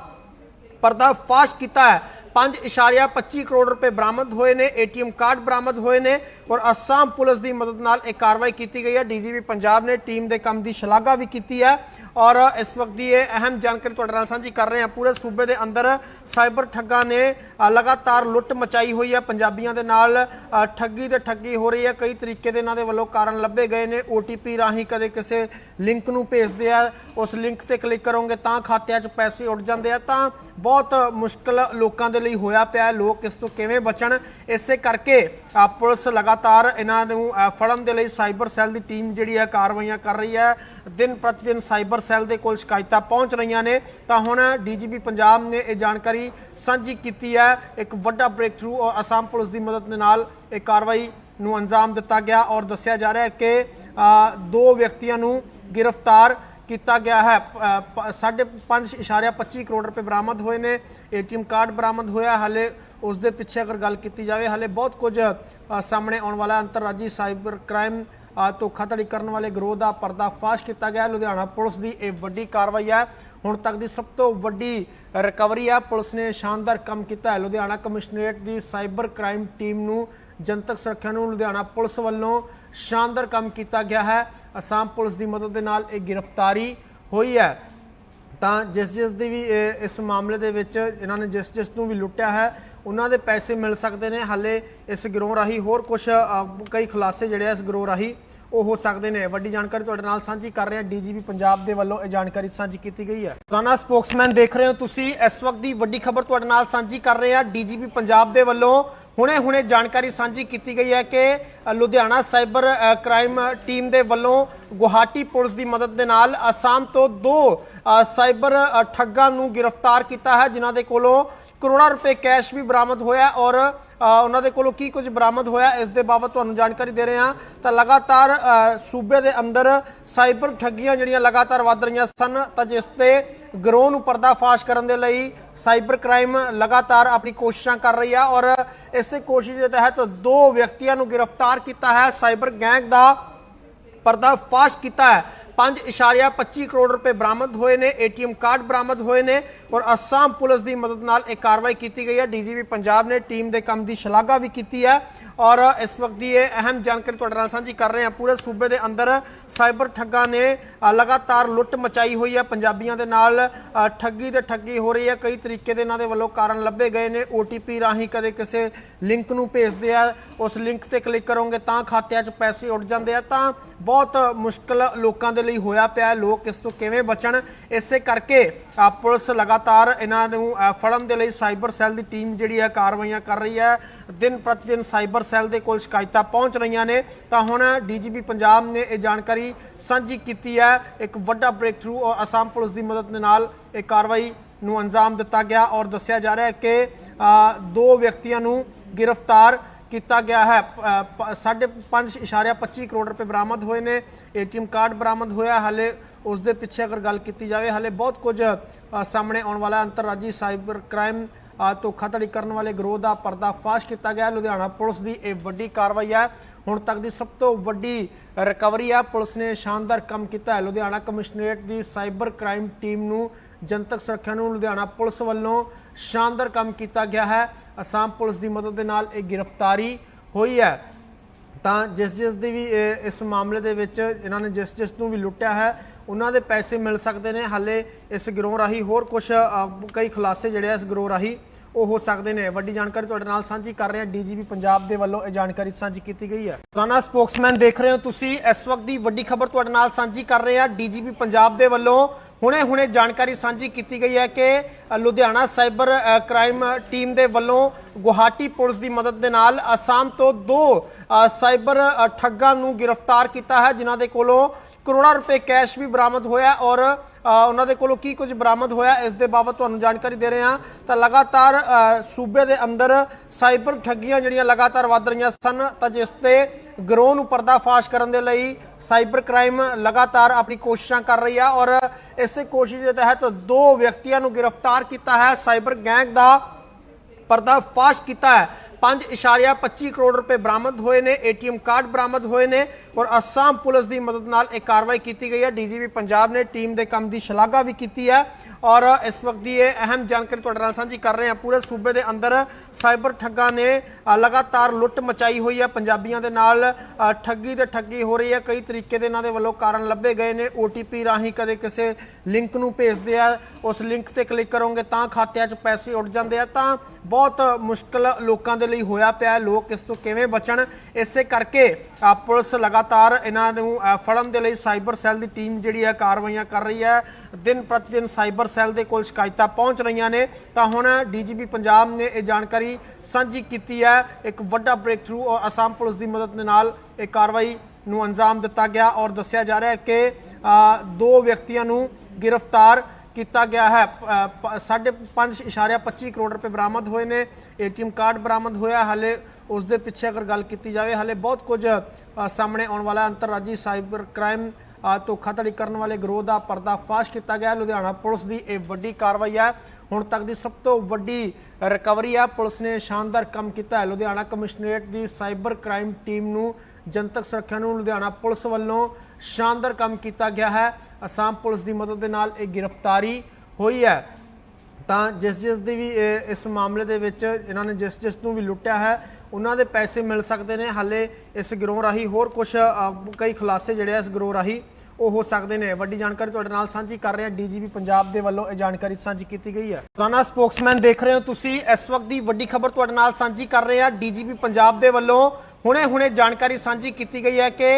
ਪਰਦਾਫਾਸ਼ ਕੀਤਾ ਹੈ। 5.25 ਕਰੋੜ ਰੁਪਏ ਬਰਾਮਦ ਹੋਏ ਨੇ, ਏਟੀਐਮ ਕਾਰਡ ਬਰਾਮਦ ਹੋਏ ਨੇ ਔਰ ਅਸਾਮ ਪੁਲਿਸ ਦੀ ਮਦਦ ਨਾਲ ਇਹ ਕਾਰਵਾਈ ਕੀਤੀ ਗਈ ਹੈ। ਡੀਜੀਪੀ ਪੰਜਾਬ ਨੇ ਟੀਮ ਦੇ ਕੰਮ ਦੀ ਸ਼ਲਾਘਾ ਵੀ ਕੀਤੀ ਹੈ। ਔਰ ਇਸ ਵਕਤ ਦੀ ਇਹ ਅਹਿਮ ਜਾਣਕਾਰੀ ਤੁਹਾਡੇ ਨਾਲ ਸਾਂਝੀ ਕਰ ਰਹੇ ਹਾਂ। ਪੂਰੇ ਸੂਬੇ ਦੇ ਅੰਦਰ ਸਾਈਬਰ ਠੱਗਾਂ ਨੇ ਲਗਾਤਾਰ ਲੁੱਟ ਮਚਾਈ ਹੋਈ ਹੈ। ਪੰਜਾਬੀਆਂ ਦੇ ਨਾਲ ਠੱਗੀ ਤੇ ਠੱਗੀ ਹੋ ਰਹੀ ਹੈ। ਕਈ ਤਰੀਕੇ ਦੇ ਇਹਨਾਂ ਦੇ ਵੱਲੋਂ ਕਾਰਨ ਲੱਭੇ ਗਏ ਨੇ। OTP ਰਾਹੀਂ ਕਦੇ ਕਿਸੇ ਲਿੰਕ ਨੂੰ ਭੇਜਦੇ ਆ। ਉਸ ਲਿੰਕ ਤੇ ਕਲਿੱਕ ਕਰੋਗੇ ਤਾਂ ਖਾਤਿਆਂ 'ਚ ਪੈਸੇ ਉੱਡ ਜਾਂਦੇ ਆ। ਤਾਂ ਬਹੁਤ ਮੁਸ਼ਕਲ ਲੋਕਾਂ ਦੇ ਲਈ ਹੋਇਆ ਪਿਆ ਲੋਕ ਇਸ ਤੋਂ ਕਿਵੇਂ ਬਚਣ? ਇਸੇ ਕਰਕੇ ਪੁਲਿਸ ਲਗਾਤਾਰ ਇਹਨਾਂ ਨੂੰ ਫੜਨ ਦੇ ਲਈ ਸਾਈਬਰ ਸੈੱਲ ਦੀ ਟੀਮ ਜਿਹੜੀ ਹੈ ਕਾਰਵਾਈਆਂ ਕਰ ਰਹੀ ਹੈ। ਦਿਨ ਪ੍ਰਤੀ ਦਿਨ ਸਾਈਬਰ ਸੈੱਲ ਦੇ ਕੋਲ ਸ਼ਿਕਾਇਤਾਂ ਪਹੁੰਚ ਰਹੀਆਂ ਨੇ, ਤਾਂ ਹੁਣ ਡੀਜੀਪੀ ਪੰਜਾਬ ਨੇ ਇਹ ਜਾਣਕਾਰੀ ਸਾਂਝੀ ਕੀਤੀ ਹੈ। ਇੱਕ ਵੱਡਾ ਬ੍ਰੇਕ ਥਰੂ ਔਰ ਅਸਾਮ ਪੁਲਿਸ ਦੀ ਮਦਦ ਦੇ ਨਾਲ ਇਹ ਕਾਰਵਾਈ ਨੂੰ ਅੰਜਾਮ ਦਿੱਤਾ ਗਿਆ ਔਰ ਦੱਸਿਆ ਜਾ ਰਿਹਾ ਹੈ ਕਿ ਦੋ ਵਿਅਕਤੀਆਂ ਨੂੰ ਗ੍ਰਿਫਤਾਰ ਕੀਤਾ ਗਿਆ ਹੈ। 5.25 ਕਰੋੜ ਰੁਪਏ ਬਰਾਮਦ ਹੋਏ ਨੇ ਏਟੀਐਮ ਕਾਰਡ ਬਰਾਮਦ ਹੋਇਆ, ਹਲੇ ਉਸ ਦੇ ਪਿੱਛੇ ਅਗਰ ਗੱਲ ਕੀਤੀ ਜਾਵੇ, ਹਲੇ ਬਹੁਤ ਕੁਝ ਸਾਹਮਣੇ ਆਉਣ ਵਾਲਾ ਅੰਤਰਰਾਜੀ ਸਾਈਬਰ ਕ੍ਰਾਈਮ ਧੋਖਾਧੜੀ ਕਰਨ ਵਾਲੇ ਗਰੋਹ ਦਾ ਪਰਦਾਫਾਸ਼ ਕੀਤਾ ਗਿਆ। ਲੁਧਿਆਣਾ ਪੁਲਿਸ ਦੀ ਇਹ ਵੱਡੀ ਕਾਰਵਾਈ ਹੈ। ਹੁਣ ਤੱਕ ਦੀ ਸਭ ਤੋਂ ਵੱਡੀ ਰਿਕਵਰੀ ਹੈ। ਪੁਲਿਸ ਨੇ ਸ਼ਾਨਦਾਰ ਕੰਮ ਕੀਤਾ ਹੈ। ਲੁਧਿਆਣਾ ਕਮਿਸ਼ਨਰੇਟ ਦੀ ਸਾਈਬਰ ਕ੍ਰਾਈਮ ਟੀਮ ਨੂੰ ਜਨਤਕ ਸੁਰੱਖਿਆ ਨੂੰ ਲੁਧਿਆਣਾ ਪੁਲਿਸ ਵੱਲੋਂ ਸ਼ਾਨਦਾਰ ਕੰਮ ਕੀਤਾ ਗਿਆ ਹੈ। ਅਸਾਮ ਪੁਲਿਸ ਦੀ ਮਦਦ ਦੇ ਨਾਲ ਇਹ ਗ੍ਰਿਫਤਾਰੀ ਹੋਈ ਹੈ। ਤਾਂ ਜਿਸ ਜਿਸ ਦੀ ਵੀ, ਇਹ- ਇਸ ਮਾਮਲੇ ਦੇ ਵਿੱਚ ਇਹਨਾਂ ਨੇ ਜਿਸ ਜਿਸ ਨੂੰ ਵੀ ਲੁੱਟਿਆ ਹੈ, ਉਹਨਾਂ ਦੇ ਪੈਸੇ ਮਿਲ ਸਕਦੇ ਨੇ। ਹਾਲੇ ਇਸ ਗਿਰੋਹ ਰਾਹੀਂ ਹੋਰ ਕੁਝ ਕਈ ਖੁਲਾਸੇ ਜਿਹੜੇ ਆ ਇਸ ਗਰੋਹ ਰਾਹੀਂ ਉਹ ਹੋ ਸਕਦੇ ਨੇ। ਵੱਡੀ ਜਾਣਕਾਰੀ ਤੁਹਾਡੇ ਨਾਲ ਸਾਂਝੀ ਕਰ ਰਹੇ ਹਾਂ ਡੀਜੀਪੀ ਪੰਜਾਬ ਦੇ ਵੱਲੋਂ ਇਹ ਜਾਣਕਾਰੀ ਸਾਂਝੀ ਕੀਤੀ ਗਈ ਹੈ। ਗਾਨਾ ਸਪੋਕਸਮੈਨ ਦੇਖ ਰਹੇ ਹੋ ਤੁਸੀਂ। ਇਸ ਵਕਤ ਦੀ ਵੱਡੀ ਖਬਰ ਤੁਹਾਡੇ ਨਾਲ ਸਾਂਝੀ ਕਰ ਰਹੇ ਹਾਂ। ਡੀਜੀਪੀ ਪੰਜਾਬ ਦੇ ਵੱਲੋਂ ਹੁਣੇ-ਹੁਣੇ ਜਾਣਕਾਰੀ ਸਾਂਝੀ ਕੀਤੀ ਗਈ ਹੈ ਕਿ ਲੁਧਿਆਣਾ ਸਾਈਬਰ ਕ੍ਰਾਈਮ ਟੀਮ ਦੇ ਵੱਲੋਂ ਗੁਹਾਟੀ ਪੁਲਿਸ ਦੀ ਮਦਦ ਦੇ ਨਾਲ ਅਸਾਮ ਤੋਂ ਦੋ ਸਾਈਬਰ ਠੱਗਾਂ ਨੂੰ ਗ੍ਰਿਫਤਾਰ ਕੀਤਾ ਹੈ, ਜਿਨ੍ਹਾਂ ਦੇ ਕੋਲੋਂ ਕਰੋੜਾਂ ਰੁਪਏ ਕੈਸ਼ ਵੀ ਬਰਾਮਦ ਹੋਇਆ ਔਰ ਉਹਨਾਂ ਦੇ ਕੋਲੋਂ ਕੀ ਕੁਝ ਬਰਾਮਦ ਹੋਇਆ, ਇਸ ਦੇ ਬਾਬਤ ਤੁਹਾਨੂੰ ਜਾਣਕਾਰੀ ਦੇ ਰਹੇ ਹਾਂ। ਤਾਂ ਲਗਾਤਾਰ ਸੂਬੇ ਦੇ ਅੰਦਰ ਸਾਈਬਰ ਠੱਗੀਆਂ ਜਿਹੜੀਆਂ ਲਗਾਤਾਰ ਵੱਧ ਰਹੀਆਂ ਸਨ, ਤਾਂ ਜਿਸ ਤੇ ਗਰੋਹ ਨੂੰ ਪਰਦਾਫਾਸ਼ ਕਰਨ ਦੇ ਲਈ ਸਾਈਬਰ ਕ੍ਰਾਈਮ ਲਗਾਤਾਰ ਆਪਣੀ ਕੋਸ਼ਿਸ਼ਾਂ ਕਰ ਰਹੀ ਹੈ ਔਰ ਇਸੇ ਕੋਸ਼ਿਸ਼ ਦੇ ਤਹਿਤ ਦੋ ਵਿਅਕਤੀਆਂ ਨੂੰ ਗ੍ਰਿਫਤਾਰ ਕੀਤਾ ਹੈ, ਸਾਈਬਰ ਗੈਂਗ ਦਾ ਪਰਦਾਫਾਸ਼ ਕੀਤਾ ਹੈ। 5.25 ਕਰੋੜ ਰੁਪਏ ਬਰਾਮਦ ਹੋਏ ਨੇ, ਏਟੀਐਮ ਕਾਰਡ ਬਰਾਮਦ ਹੋਏ ਨੇ ਔਰ ਅਸਾਮ ਪੁਲਿਸ ਦੀ ਮਦਦ ਨਾਲ ਇਹ ਕਾਰਵਾਈ ਕੀਤੀ ਗਈ ਹੈ। ਡੀਜੀਪੀ ਪੰਜਾਬ ਨੇ ਟੀਮ ਦੇ ਕੰਮ ਦੀ ਸ਼ਲਾਘਾ ਵੀ ਕੀਤੀ ਹੈ। ਔਰ ਇਸ ਵਕਤ ਦੀ ਇਹ ਅਹਿਮ ਜਾਣਕਾਰੀ ਤੁਹਾਡੇ ਨਾਲ ਸਾਂਝੀ ਕਰ ਰਹੇ ਹਾਂ। ਪੂਰੇ ਸੂਬੇ ਦੇ ਅੰਦਰ ਸਾਈਬਰ ਠੱਗਾਂ ਨੇ ਲਗਾਤਾਰ ਲੁੱਟ ਮਚਾਈ ਹੋਈ ਹੈ। ਪੰਜਾਬੀਆਂ ਦੇ ਨਾਲ ਠੱਗੀ ਤੇ ਠੱਗੀ ਹੋ ਰਹੀ ਹੈ। ਕਈ ਤਰੀਕੇ ਦੇ ਇਹਨਾਂ ਦੇ ਵੱਲੋਂ ਕਾਰਨ ਲੱਭੇ ਗਏ ਨੇ। OTP ਰਾਹੀਂ ਕਦੇ ਕਿਸੇ ਲਿੰਕ ਨੂੰ ਭੇਜਦੇ ਆ। ਉਸ ਲਿੰਕ ਤੇ ਕਲਿੱਕ ਕਰੋਗੇ ਤਾਂ ਖਾਤਿਆਂ 'ਚ ਪੈਸੇ ਉੱਡ ਜਾਂਦੇ ਆ। ਤਾਂ ਬਹੁਤ ਮੁਸ਼ਕਲ ਲੋਕਾਂ ਦੇ ਲਈ ਹੋਇਆ ਪਿਆ। ਲੋਕ ਇਸ ਤੋਂ ਕਿਵੇਂ ਬਚਣ? ਇਸੇ ਕਰਕੇ ਪੁਲਿਸ ਲਗਾਤਾਰ ਇਹਨਾਂ ਨੂੰ ਫੜਨ ਦੇ ਲਈ ਸਾਈਬਰ ਸੈੱਲ ਦੀ ਟੀਮ ਜਿਹੜੀ ਹੈ ਕਾਰਵਾਈਆਂ ਕਰ ਰਹੀ ਹੈ। ਦਿਨ ਪ੍ਰਤੀ ਦਿਨ ਸਾਈਬਰ ਸੈੱਲ ਦੇ ਕੋਲ ਸ਼ਿਕਾਇਤਾਂ ਪਹੁੰਚ ਰਹੀਆਂ ਨੇ। ਤਾਂ ਹੁਣ ਡੀਜੀਪੀ ਪੰਜਾਬ ਨੇ ਇਹ ਜਾਣਕਾਰੀ ਸਾਂਝੀ ਕੀਤੀ ਹੈ। ਇੱਕ ਵੱਡਾ ਬ੍ਰੇਕ ਥਰੂ ਔਰ ਅਸਾਮ ਪੁਲਿਸ ਦੀ ਮਦਦ ਦੇ ਨਾਲ ਇਹ ਕਾਰਵਾਈ ਨੂੰ ਅੰਜਾਮ ਦਿੱਤਾ ਗਿਆ ਔਰ ਦੱਸਿਆ ਜਾ ਰਿਹਾ ਹੈ ਕਿ ਦੋ ਵਿਅਕਤੀਆਂ ਨੂੰ ਗ੍ਰਿਫਤਾਰ ਕੀਤਾ ਗਿਆ ਹੈ। 5.25 ਕਰੋੜ ਰੁਪਏ ਬਰਾਮਦ ਹੋਏ ਨੇ। ਏਟੀਐਮ ਕਾਰਡ ਬਰਾਮਦ ਹੋਇਆ। ਹਲੇ ਉਸ ਦੇ ਪਿੱਛੇ ਅਗਰ ਗੱਲ ਕੀਤੀ ਜਾਵੇ, ਹਲੇ ਬਹੁਤ ਕੁਝ ਸਾਹਮਣੇ ਆਉਣ ਵਾਲਾ ਅੰਤਰਰਾਜੀ ਸਾਈਬਰ ਕ੍ਰਾਈਮ ਧੋਖਾਧੜੀ ਕਰਨ ਵਾਲੇ ਗਰੋਹ ਦਾ ਪਰਦਾਫਾਸ਼ ਕੀਤਾ ਗਿਆ ਲੁਧਿਆਣਾ ਪੁਲਿਸ ਦੀ ਇਹ ਵੱਡੀ ਕਾਰਵਾਈ ਹੈ। ਹੁਣ ਤੱਕ ਦੀ ਸਭ ਤੋਂ ਵੱਡੀ ਰਿਕਵਰੀ ਹੈ। ਪੁਲਿਸ ਨੇ ਸ਼ਾਨਦਾਰ ਕੰਮ ਕੀਤਾ ਹੈ। ਲੁਧਿਆਣਾ ਕਮਿਸ਼ਨਰੇਟ ਦੀ ਸਾਈਬਰ ਕ੍ਰਾਈਮ ਟੀਮ ਨੂੰ, ਜਨਤਕ ਸੁਰੱਖਿਆ ਨੂੰ ਲੁਧਿਆਣਾ ਪੁਲਿਸ ਵੱਲੋਂ ਸ਼ਾਨਦਾਰ ਕੰਮ ਕੀਤਾ ਗਿਆ ਹੈ। ਅਸਾਮ ਪੁਲਿਸ ਦੀ ਮਦਦ ਦੇ ਨਾਲ ਇਹ ਗ੍ਰਿਫਤਾਰੀ ਹੋਈ ਹੈ। ਤਾਂ ਜਿਸ ਜਿਸ ਦੀ ਵੀ ਇਹ- ਇਸ ਮਾਮਲੇ ਦੇ ਵਿੱਚ ਇਹਨਾਂ ਨੇ ਜਿਸ ਜਿਸ ਨੂੰ ਵੀ ਲੁੱਟਿਆ ਹੈ, ਉਹਨਾਂ ਦੇ ਪੈਸੇ ਮਿਲ ਸਕਦੇ ਨੇ। ਹਾਲੇ ਇਸ ਗਰੋਹ ਰਾਹੀਂ ਹੋਰ ਕੁਝ ਕਈ ਖੁਲਾਸੇ ਜਿਹੜੇ ਆ ਇਸ ਗਰੋਹ ਰਾਹੀਂ ਉਹ ਹੋ ਸਕਦੇ ਨੇ। ਵੱਡੀ ਜਾਣਕਾਰੀ ਤੁਹਾਡੇ ਨਾਲ ਸਾਂਝੀ ਕਰ ਰਹੇ ਹਾਂ। ਡੀਜੀਪੀ ਪੰਜਾਬ ਦੇ ਵੱਲੋਂ ਇਹ ਜਾਣਕਾਰੀ ਸਾਂਝੀ ਕੀਤੀ ਗਈ ਹੈ। ਗਾਨਾ ਸਪੋਕਸਮੈਨ ਦੇਖ ਰਹੇ ਹੋ ਤੁਸੀਂ। ਇਸ ਵਕਤ ਦੀ ਵੱਡੀ ਖਬਰ ਤੁਹਾਡੇ ਨਾਲ ਸਾਂਝੀ ਕਰ ਰਹੇ ਹਾਂ। ਡੀਜੀਪੀ ਪੰਜਾਬ ਦੇ ਵੱਲੋਂ ਹੁਣੇ-ਹੁਣੇ ਜਾਣਕਾਰੀ ਸਾਂਝੀ ਕੀਤੀ ਗਈ ਹੈ ਕਿ ਲੁਧਿਆਣਾ ਸਾਈਬਰ ਕ੍ਰਾਈਮ ਟੀਮ ਦੇ ਵੱਲੋਂ ਗੁਹਾਟੀ ਪੁਲਿਸ ਦੀ ਮਦਦ ਦੇ ਨਾਲ ਅਸਾਮ ਤੋਂ ਦੋ ਸਾਈਬਰ ਠੱਗਾਂ ਨੂੰ ਗ੍ਰਿਫਤਾਰ ਕੀਤਾ ਹੈ, ਜਿਨ੍ਹਾਂ ਦੇ ਕੋਲੋਂ ਕਰੋੜਾਂ ਰੁਪਏ ਕੈਸ਼ ਵੀ ਬਰਾਮਦ ਹੋਇਆ ਔਰ ਉਹਨਾਂ ਦੇ ਕੋਲੋਂ ਕੀ ਕੁਝ ਬਰਾਮਦ ਹੋਇਆ, ਇਸ ਦੇ ਬਾਬਤ ਤੁਹਾਨੂੰ ਜਾਣਕਾਰੀ ਦੇ ਰਹੇ ਹਾਂ। ਤਾਂ ਲਗਾਤਾਰ ਸੂਬੇ ਦੇ ਅੰਦਰ ਸਾਈਬਰ ਠੱਗੀਆਂ ਜਿਹੜੀਆਂ ਲਗਾਤਾਰ ਵੱਧ ਰਹੀਆਂ ਸਨ, ਤਾਂ ਜਿਸ ਤੇ ਗਰੋਹ ਨੂੰ ਪਰਦਾਫਾਸ਼ ਕਰਨ ਦੇ ਲਈ ਸਾਈਬਰ ਕ੍ਰਾਈਮ ਲਗਾਤਾਰ ਆਪਣੀ ਕੋਸ਼ਿਸ਼ਾਂ ਕਰ ਰਹੀ ਹੈ ਔਰ ਇਸੇ ਕੋਸ਼ਿਸ਼ ਦੇ ਤਹਿਤ ਦੋ ਵਿਅਕਤੀਆਂ ਨੂੰ ਗ੍ਰਿਫਤਾਰ ਕੀਤਾ ਹੈ, ਸਾਈਬਰ ਗੈਂਗ ਦਾ ਪਰਦਾਫਾਸ਼ ਕੀਤਾ ਹੈ। 5.25 ਕਰੋੜ ਰੁਪਏ ਬਰਾਮਦ ਹੋਏ ਨੇ, ਏਟੀਐਮ ਕਾਰਡ ਬਰਾਮਦ ਹੋਏ ਨੇ ਔਰ ਅਸਾਮ ਪੁਲਿਸ ਦੀ ਮਦਦ ਨਾਲ ਇਹ ਕਾਰਵਾਈ ਕੀਤੀ ਗਈ ਹੈ। ਡੀਜੀਪੀ ਪੰਜਾਬ ਨੇ ਟੀਮ ਦੇ ਕੰਮ ਦੀ ਸ਼ਲਾਘਾ ਵੀ ਕੀਤੀ ਹੈ ਔਰ ਇਸ ਵਕਤ ਦੀ ਇਹ ਅਹਿਮ ਜਾਣਕਾਰੀ ਤੁਹਾਡੇ ਨਾਲ ਸਾਂਝੀ ਕਰ ਰਹੇ ਹਾਂ। ਪੂਰੇ ਸੂਬੇ ਦੇ ਅੰਦਰ ਸਾਈਬਰ ਠੱਗਾਂ ਨੇ ਲਗਾਤਾਰ ਲੁੱਟ ਮਚਾਈ ਹੋਈ ਹੈ। ਪੰਜਾਬੀਆਂ ਦੇ ਨਾਲ ਠੱਗੀ ਤੇ ਠੱਗੀ ਹੋ ਰਹੀ ਹੈ। ਕਈ ਤਰੀਕੇ ਦੇ ਇਹਨਾਂ ਦੇ ਵੱਲੋਂ ਕਾਰਨ ਲੱਭੇ ਗਏ ਨੇ। OTP ਰਾਹੀਂ ਕਦੇ ਕਿਸੇ ਲਿੰਕ ਨੂੰ ਭੇਜਦੇ ਆ। ਉਸ ਲਿੰਕ ਤੇ ਕਲਿੱਕ ਕਰੋਗੇ ਤਾਂ ਖਾਤਿਆਂ 'ਚ ਪੈਸੇ ਉੱਡ ਜਾਂਦੇ ਆ। ਤਾਂ ਬਹੁਤ ਮੁਸ਼ਕਲ ਲੋਕਾਂ ਦੇ ਲਈ ਹੋਇਆ ਪਿਆ ਲੋਕ ਇਸ ਤੋਂ ਕਿਵੇਂ ਬਚਣ? ਇਸੇ ਕਰਕੇ ਪੁਲਿਸ ਲਗਾਤਾਰ ਇਹਨਾਂ ਨੂੰ ਫੜਨ ਦੇ ਲਈ ਸਾਈਬਰ ਸੈੱਲ ਦੀ ਟੀਮ ਜਿਹੜੀ ਹੈ, ਕਾਰਵਾਈਆਂ ਕਰ ਰਹੀ ਹੈ। ਦਿਨ ਪ੍ਰਤੀ ਦਿਨ ਸਾਈਬਰ ਸੈੱਲ ਦੇ ਕੋਲ ਸ਼ਿਕਾਇਤਾਂ ਪਹੁੰਚ ਰਹੀਆਂ ਨੇ। ਤਾਂ ਹੁਣ ਡੀਜੀਪੀ ਪੰਜਾਬ ਨੇ ਇਹ ਜਾਣਕਾਰੀ ਸਾਂਝੀ ਕੀਤੀ ਹੈ। ਇੱਕ ਵੱਡਾ ਬ੍ਰੇਕ ਥਰੂ ਔਰ ਅਸਾਮ ਪੁਲਿਸ ਦੀ ਮਦਦ ਦੇ ਨਾਲ ਇਹ ਕਾਰਵਾਈ ਨੂੰ ਅੰਜਾਮ ਦਿੱਤਾ ਗਿਆ ਔਰ ਦੱਸਿਆ ਜਾ ਰਿਹਾ ਹੈ ਕਿ ਦੋ ਵਿਅਕਤੀਆਂ ਨੂੰ ਗ੍ਰਿਫਤਾਰ ਕੀਤਾ ਗਿਆ ਹੈ। 5.5 ਕਰੋੜ ਰੁਪਏ ਬਰਾਮਦ ਹੋਏ ਨੇ। ਏਟੀਐਮ ਕਾਰਡ ਬਰਾਮਦ ਹੋਇਆ। ਹਾਲੇ ਉਸ ਦੇ ਪਿੱਛੇ ਅਗਰ ਗੱਲ ਕੀਤੀ ਜਾਵੇ, ਹਾਲੇ ਬਹੁਤ ਕੁਝ ਸਾਹਮਣੇ ਆਉਣ ਵਾਲਾ ਅੰਤਰਰਾਜੀ ਸਾਈਬਰ ਕ੍ਰਾਈਮ ਧੋਖਾਧੜੀ ਕਰਨ ਵਾਲੇ ਗਰੋਹ ਦਾ ਪਰਦਾਫਾਸ਼ ਕੀਤਾ ਗਿਆ ਲੁਧਿਆਣਾ ਪੁਲਿਸ ਦੀ ਇਹ ਵੱਡੀ ਕਾਰਵਾਈ ਹੈ। ਹੁਣ ਤੱਕ ਦੀ ਸਭ ਤੋਂ ਵੱਡੀ ਰਿਕਵਰੀ ਹੈ। ਪੁਲਿਸ ਨੇ ਸ਼ਾਨਦਾਰ ਕੰਮ ਕੀਤਾ ਹੈ। ਲੁਧਿਆਣਾ ਕਮਿਸ਼ਨਰੇਟ ਦੀ ਸਾਈਬਰ ਕ੍ਰਾਈਮ ਟੀਮ ਨੂੰ ਜਨਤਕ ਸੁਰੱਖਿਆ ਨੂੰ ਲੁਧਿਆਣਾ ਪੁਲਿਸ ਵੱਲੋਂ ਸ਼ਾਨਦਾਰ ਕੰਮ ਕੀਤਾ ਗਿਆ ਹੈ। ਅਸਾਮ ਪੁਲਿਸ ਦੀ ਮਦਦ ਦੇ ਨਾਲ ਇਹ ਗ੍ਰਿਫਤਾਰੀ ਹੋਈ ਹੈ। ਤਾਂ ਜਿਸ ਜਿਸ ਦੀ ਵੀ, ਇਹ- ਇਸ ਮਾਮਲੇ ਦੇ ਵਿੱਚ ਇਹਨਾਂ ਨੇ ਜਿਸ ਜਿਸ ਨੂੰ ਵੀ ਲੁੱਟਿਆ ਹੈ, ਉਹਨਾਂ ਦੇ ਪੈਸੇ ਮਿਲ ਸਕਦੇ ਨੇ। ਹਾਲੇ ਇਸ ਗਿਰੋਹ ਰਾਹੀਂ ਹੋਰ ਕੁਝ ਕਈ ਖੁਲਾਸੇ ਜਿਹੜੇ ਇਸ ਗਿਰੋਹ ਰਾਹੀਂ ਉਹ ਹੋ ਸਕਦੇ ਨੇ। ਵੱਡੀ ਜਾਣਕਾਰੀ ਤੁਹਾਡੇ ਨਾਲ ਸਾਂਝੀ ਕਰ ਰਹੇ ਹਾਂ ਡੀਜੀਪੀ ਪੰਜਾਬ ਦੇ ਵੱਲੋਂ। ਇਹ ਜਾਣਕਾਰੀ ਸਾਂਝੀ ਕੀਤੀ ਗਈ ਹੈ। ਗਾਨਾ ਸਪੋਕਸਮੈਨ ਦੇਖ ਰਹੇ ਹੋ ਤੁਸੀਂ। ਇਸ ਵਕਤ ਦੀ ਵੱਡੀ ਖਬਰ ਤੁਹਾਡੇ ਨਾਲ ਸਾਂਝੀ ਕਰ ਰਹੇ ਹਾਂ ਡੀਜੀਪੀ ਪੰਜਾਬ ਦੇ ਵੱਲੋਂ। ਹੁਣੇ-ਹੁਣੇ ਜਾਣਕਾਰੀ ਸਾਂਝੀ ਕੀਤੀ ਗਈ ਹੈ ਕਿ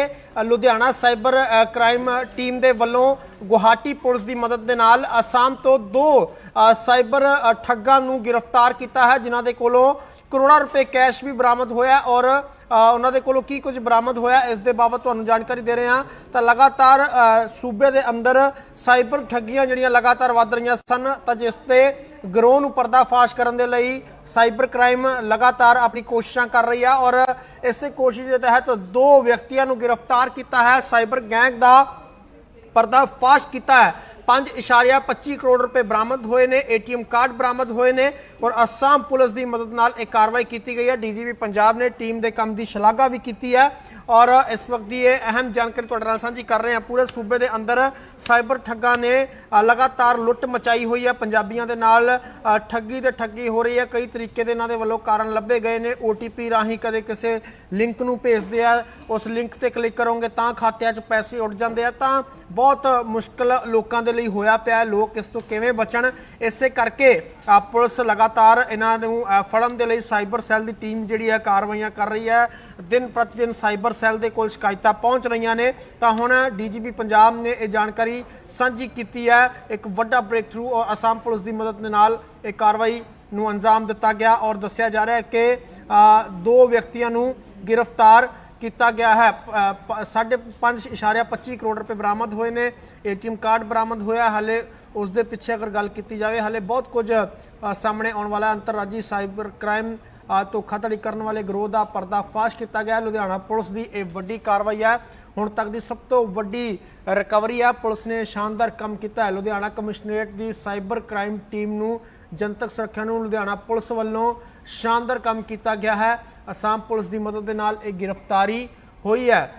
ਲੁਧਿਆਣਾ ਸਾਈਬਰ ਕ੍ਰਾਈਮ ਟੀਮ ਦੇ ਵੱਲੋਂ ਗੁਹਾਟੀ ਪੁਲਿਸ ਦੀ ਮਦਦ ਦੇ ਨਾਲ ਅਸਾਮ ਤੋਂ ਦੋ ਸਾਈਬਰ ਠੱਗਾਂ ਨੂੰ ਗ੍ਰਿਫਤਾਰ ਕੀਤਾ ਹੈ, ਜਿਨ੍ਹਾਂ ਦੇ ਕੋਲੋਂ ਕਰੋੜਾਂ ਰੁਪਏ ਕੈਸ਼ ਵੀ ਬਰਾਮਦ ਹੋਇਆ ਔਰ ਉਹਨਾਂ ਦੇ ਕੋਲੋਂ ਕੀ ਕੁਝ ਬਰਾਮਦ ਹੋਇਆ, ਇਸ ਦੇ ਬਾਬਤ ਤੁਹਾਨੂੰ ਜਾਣਕਾਰੀ ਦੇ ਰਹੇ ਹਾਂ। ਤਾਂ ਲਗਾਤਾਰ ਸੂਬੇ ਦੇ ਅੰਦਰ ਸਾਈਬਰ ਠੱਗੀਆਂ ਜਿਹੜੀਆਂ ਲਗਾਤਾਰ ਵੱਧ ਰਹੀਆਂ ਸਨ, ਤਾਂ ਜਿਸ ਤੇ ਗਰੋਹ ਨੂੰ ਪਰਦਾਫਾਸ਼ ਕਰਨ ਦੇ ਲਈ ਸਾਈਬਰ ਕ੍ਰਾਈਮ ਲਗਾਤਾਰ ਆਪਣੀ ਕੋਸ਼ਿਸ਼ਾਂ ਕਰ ਰਹੀ ਹੈ ਔਰ ਇਸੇ ਕੋਸ਼ਿਸ਼ ਦੇ ਤਹਿਤ ਦੋ ਵਿਅਕਤੀਆਂ ਨੂੰ ਗ੍ਰਿਫਤਾਰ ਕੀਤਾ ਹੈ, ਸਾਈਬਰ ਗੈਂਗ ਦਾ ਪਰਦਾਫਾਸ਼ ਕੀਤਾ ਹੈ। 5.25 ਕਰੋੜ ਰੁਪਏ ਬਰਾਮਦ ਹੋਏ ਨੇ, ਏਟੀਐਮ ਕਾਰਡ ਬਰਾਮਦ ਹੋਏ ਨੇ ਔਰ ਅਸਾਮ ਪੁਲਿਸ ਦੀ ਮਦਦ ਨਾਲ ਇਹ ਕਾਰਵਾਈ ਕੀਤੀ ਗਈ ਹੈ। ਡੀਜੀਪੀ ਪੰਜਾਬ ਨੇ ਟੀਮ ਦੇ ਕੰਮ ਦੀ ਸ਼ਲਾਘਾ ਵੀ ਕੀਤੀ ਹੈ ਔਰ ਇਸ ਵਕਤ ਦੀ ਇਹ ਅਹਿਮ ਜਾਣਕਾਰੀ ਤੁਹਾਡੇ ਨਾਲ ਸਾਂਝੀ ਕਰ ਰਹੇ ਹਾਂ। ਪੂਰੇ ਸੂਬੇ ਦੇ ਅੰਦਰ ਸਾਈਬਰ ਠੱਗਾਂ ਨੇ ਲਗਾਤਾਰ ਲੁੱਟ ਮਚਾਈ ਹੋਈ ਹੈ। ਪੰਜਾਬੀਆਂ ਦੇ ਨਾਲ ਠੱਗੀ ਤੇ ਠੱਗੀ ਹੋ ਰਹੀ ਹੈ। ਕਈ ਤਰੀਕੇ ਦੇ ਇਹਨਾਂ ਦੇ ਵੱਲੋਂ ਕਾਰਨ ਲੱਭੇ ਗਏ ਨੇ। OTP ਰਾਹੀਂ ਕਦੇ ਕਿਸੇ ਲਿੰਕ ਨੂੰ ਭੇਜਦੇ ਆ। ਉਸ ਲਿੰਕ ਤੇ ਕਲਿੱਕ ਕਰੋਗੇ ਤਾਂ ਖਾਤਿਆਂ 'ਚ ਪੈਸੇ ਉੱਡ ਜਾਂਦੇ ਆ। ਤਾਂ ਬਹੁਤ ਮੁਸ਼ਕਲ ਲੋਕਾਂ ਦੇ ਲਈ ਹੋਇਆ ਪਿਆ, ਲੋਕ ਇਸ ਤੋਂ ਕਿਵੇਂ ਬਚਣ? ਇਸੇ ਕਰਕੇ ਪੁਲਿਸ ਲਗਾਤਾਰ ਇਹਨਾਂ ਨੂੰ ਫੜਨ ਦੇ ਲਈ ਸਾਈਬਰ ਸੈੱਲ ਦੀ ਟੀਮ ਜਿਹੜੀ ਹੈ, ਕਾਰਵਾਈਆਂ ਕਰ ਰਹੀ ਹੈ। ਦਿਨ ਪ੍ਰਤੀ ਦਿਨ ਸਾਈਬਰ ਸੈੱਲ ਦੇ ਕੋਲ ਸ਼ਿਕਾਇਤਾਂ ਪਹੁੰਚ ਰਹੀਆਂ ਨੇ। ਤਾਂ ਹੁਣ ਡੀਜੀਪੀ ਪੰਜਾਬ ਨੇ ਇਹ ਜਾਣਕਾਰੀ ਸਾਂਝੀ ਕੀਤੀ ਹੈ। ਇੱਕ ਵੱਡਾ ਬ੍ਰੇਕ ਥਰੂ ਔਰ ਅਸਾਮ ਪੁਲਿਸ ਦੀ ਮਦਦ ਦੇ ਨਾਲ ਇਹ ਕਾਰਵਾਈ ਨੂੰ ਅੰਜਾਮ ਦਿੱਤਾ ਗਿਆ ਔਰ ਦੱਸਿਆ ਜਾ ਰਿਹਾ ਹੈ ਕਿ ਦੋ ਵਿਅਕਤੀਆਂ ਨੂੰ ਗ੍ਰਿਫਤਾਰ ਕੀਤਾ ਗਿਆ ਹੈ। 5.25 ਕਰੋੜ ਰੁਪਏ ਬਰਾਮਦ ਹੋਏ ਨੇ। ਏਟੀਐਮ ਕਾਰਡ ਬਰਾਮਦ ਹੋਇਆ। ਹਾਲੇ ਉਸ ਦੇ ਪਿੱਛੇ ਅਗਰ ਗੱਲ ਕੀਤੀ ਜਾਵੇ, ਹਾਲੇ ਬਹੁਤ ਕੁਝ ਸਾਹਮਣੇ ਆਉਣ ਵਾਲਾ ਅੰਤਰਰਾਜੀ ਸਾਈਬਰ ਕ੍ਰਾਈਮ ਧੋਖਾਧੜੀ ਕਰਨ ਵਾਲੇ ਗਰੋਹ ਦਾ ਪਰਦਾਫਾਸ਼ ਕੀਤਾ ਗਿਆ ਲੁਧਿਆਣਾ ਪੁਲਿਸ ਦੀ ਇਹ ਵੱਡੀ ਕਾਰਵਾਈ ਹੈ। ਹੁਣ ਤੱਕ ਦੀ ਸਭ ਤੋਂ ਵੱਡੀ ਰਿਕਵਰੀ ਹੈ। ਪੁਲਿਸ ਨੇ ਸ਼ਾਨਦਾਰ ਕੰਮ ਕੀਤਾ ਹੈ। ਲੁਧਿਆਣਾ ਕਮਿਸ਼ਨਰੇਟ ਦੀ ਸਾਈਬਰ ਕ੍ਰਾਈਮ ਟੀਮ ਨੂੰ ਜਨਤਕ ਸੁਰੱਖਿਆ ਨੂੰ ਲੁਧਿਆਣਾ ਪੁਲਿਸ ਵੱਲੋਂ ਸ਼ਾਨਦਾਰ ਕੰਮ ਕੀਤਾ ਗਿਆ ਹੈ। ਅਸਾਮ ਪੁਲਿਸ ਦੀ ਮਦਦ ਦੇ ਨਾਲ ਇਹ ਗ੍ਰਿਫਤਾਰੀ ਹੋਈ ਹੈ।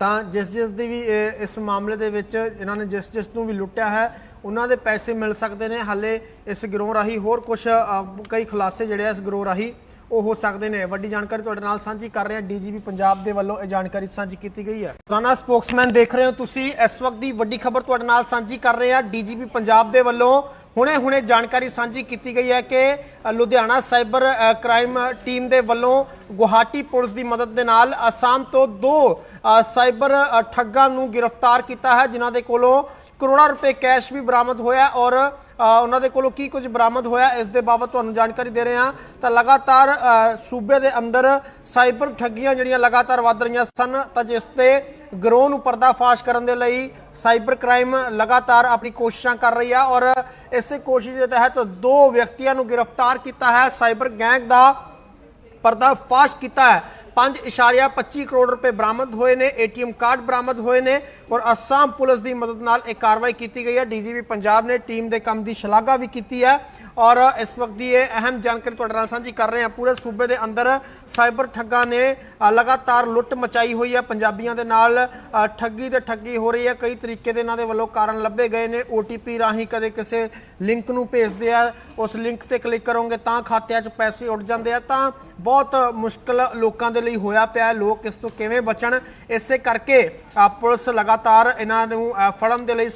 ਤਾਂ ਜਿਸ ਜਿਸ ਦੀ ਵੀ, ਇਹ- ਇਸ ਮਾਮਲੇ ਦੇ ਵਿੱਚ ਇਹਨਾਂ ਨੇ ਜਿਸ ਜਿਸ ਨੂੰ ਵੀ ਲੁੱਟਿਆ ਹੈ, ਉਹਨਾਂ ਦੇ ਪੈਸੇ ਮਿਲ ਸਕਦੇ ਨੇ। ਹਾਲੇ ਇਸ ਗਰੋਹ ਰਾਹੀਂ ਹੋਰ ਕੁਝ ਕਈ ਖੁਲਾਸੇ ਜਿਹੜੇ ਇਸ ਗਰੋਹ ਰਾਹੀਂ ਉਹ ਹੋ ਸਕਦੇ ਨੇ। ਵੱਡੀ ਜਾਣਕਾਰੀ ਤੁਹਾਡੇ ਨਾਲ ਸਾਂਝੀ ਕਰ ਰਹੇ ਹਾਂ ਡੀਜੀਪੀ ਪੰਜਾਬ ਦੇ ਵੱਲੋਂ ਇਹ ਜਾਣਕਾਰੀ ਸਾਂਝੀ ਕੀਤੀ ਗਈ ਹੈ। ਰੋਜ਼ਾਨਾ ਸਪੋਕਸਮੈਨ ਦੇਖ ਰਹੇ ਹੋ ਤੁਸੀਂ। ਇਸ ਵਕਤ ਦੀ ਵੱਡੀ ਖਬਰ ਤੁਹਾਡੇ ਨਾਲ ਸਾਂਝੀ ਕਰ ਰਹੇ ਹਾਂ। ਡੀਜੀਪੀ ਪੰਜਾਬ ਦੇ ਵੱਲੋਂ ਹੁਣੇ-ਹੁਣੇ ਜਾਣਕਾਰੀ ਸਾਂਝੀ ਕੀਤੀ ਗਈ ਹੈ ਕਿ ਲੁਧਿਆਣਾ ਸਾਈਬਰ ਕ੍ਰਾਈਮ ਟੀਮ ਦੇ ਵੱਲੋਂ ਗੁਹਾਟੀ ਪੁਲਿਸ ਦੀ ਮਦਦ ਦੇ ਨਾਲ ਅਸਾਮ ਤੋਂ ਦੋ ਸਾਈਬਰ ਠੱਗਾਂ ਨੂੰ ਗ੍ਰਿਫਤਾਰ ਕੀਤਾ ਹੈ। ਜਿਨ੍ਹਾਂ ਦੇ ਕੋਲੋਂ ਕਰੋੜਾਂ ਰੁਪਏ ਕੈਸ਼ ਵੀ ਬਰਾਮਦ ਹੋਇਆ ਔਰ ਉਹਨਾਂ ਦੇ ਕੋਲੋਂ ਕੀ ਕੁਝ ਬਰਾਮਦ ਹੋਇਆ, ਇਸ ਦੇ ਬਾਬਤ ਤੁਹਾਨੂੰ ਜਾਣਕਾਰੀ ਦੇ ਰਹੇ ਹਾਂ। ਤਾਂ ਲਗਾਤਾਰ ਸੂਬੇ ਦੇ ਅੰਦਰ ਸਾਈਬਰ ਠੱਗੀਆਂ ਜਿਹੜੀਆਂ ਲਗਾਤਾਰ ਵੱਧ ਰਹੀਆਂ ਸਨ, ਤਾਂ ਜਿਸ ਤੇ ਗਰੋਹ ਨੂੰ ਪਰਦਾਫਾਸ਼ ਕਰਨ ਦੇ ਲਈ ਸਾਈਬਰ ਕ੍ਰਾਈਮ ਲਗਾਤਾਰ ਆਪਣੀ ਕੋਸ਼ਿਸ਼ਾਂ ਕਰ ਰਹੀ ਹੈ ਔਰ ਇਸੇ ਕੋਸ਼ਿਸ਼ ਦੇ ਤਹਿਤ ਦੋ ਵਿਅਕਤੀਆਂ ਨੂੰ ਗ੍ਰਿਫਤਾਰ ਕੀਤਾ ਹੈ, ਸਾਈਬਰ ਗੈਂਗ ਦਾ ਪਰਦਾਫਾਸ਼ ਕੀਤਾ ਹੈ। 5.25 ਕਰੋੜ ਰੁਪਏ ਬਰਾਮਦ ਹੋਏ ਨੇ, ਏਟੀਐਮ ਕਾਰਡ ਬਰਾਮਦ ਹੋਏ ਨੇ ਔਰ ਅਸਾਮ ਪੁਲਿਸ ਦੀ ਮਦਦ ਨਾਲ ਇਹ ਕਾਰਵਾਈ ਕੀਤੀ ਗਈ ਹੈ। ਡੀਜੀਪੀ ਪੰਜਾਬ ਨੇ ਟੀਮ ਦੇ ਕੰਮ ਦੀ ਸ਼ਲਾਘਾ ਵੀ ਕੀਤੀ ਹੈ। ਔਰ ਇਸ ਵਕਤ ਦੀ ਇਹ ਅਹਿਮ ਜਾਣਕਾਰੀ ਤੁਹਾਡੇ ਨਾਲ ਸਾਂਝੀ ਕਰ ਰਹੇ ਹਾਂ। ਪੂਰੇ ਸੂਬੇ ਦੇ ਅੰਦਰ ਸਾਈਬਰ ਠੱਗਾਂ ਨੇ ਲਗਾਤਾਰ ਲੁੱਟ ਮਚਾਈ ਹੋਈ ਹੈ। ਪੰਜਾਬੀਆਂ ਦੇ ਨਾਲ ਠੱਗੀ ਤੇ ਠੱਗੀ ਹੋ ਰਹੀ ਹੈ। ਕਈ ਤਰੀਕੇ ਦੇ ਇਹਨਾਂ ਦੇ ਵੱਲੋਂ ਕਾਰਨ ਲੱਭੇ ਗਏ ਨੇ। OTP ਰਾਹੀਂ ਕਦੇ ਕਿਸੇ ਲਿੰਕ ਨੂੰ ਭੇਜਦੇ ਆ। ਉਸ ਲਿੰਕ ਤੇ ਕਲਿੱਕ ਕਰੋਗੇ ਤਾਂ ਖਾਤਿਆਂ 'ਚ ਪੈਸੇ ਉੱਡ ਜਾਂਦੇ ਆ। ਤਾਂ ਬਹੁਤ ਮੁਸ਼ਕਲ ਲੋਕਾਂ ਦੇ ਲਈ ਹੋਇਆ ਪਿਆ ਹੈ। ਲੋਕ ਇਸ ਤੋਂ ਕਿਵੇਂ ਬਚਣ? ਇਸੇ ਕਰਕੇ ਪੁਲਿਸ ਲਗਾਤਾਰ ਇਹਨਾਂ ਨੂੰ ਫੜਨ ਦੇ ਲਈ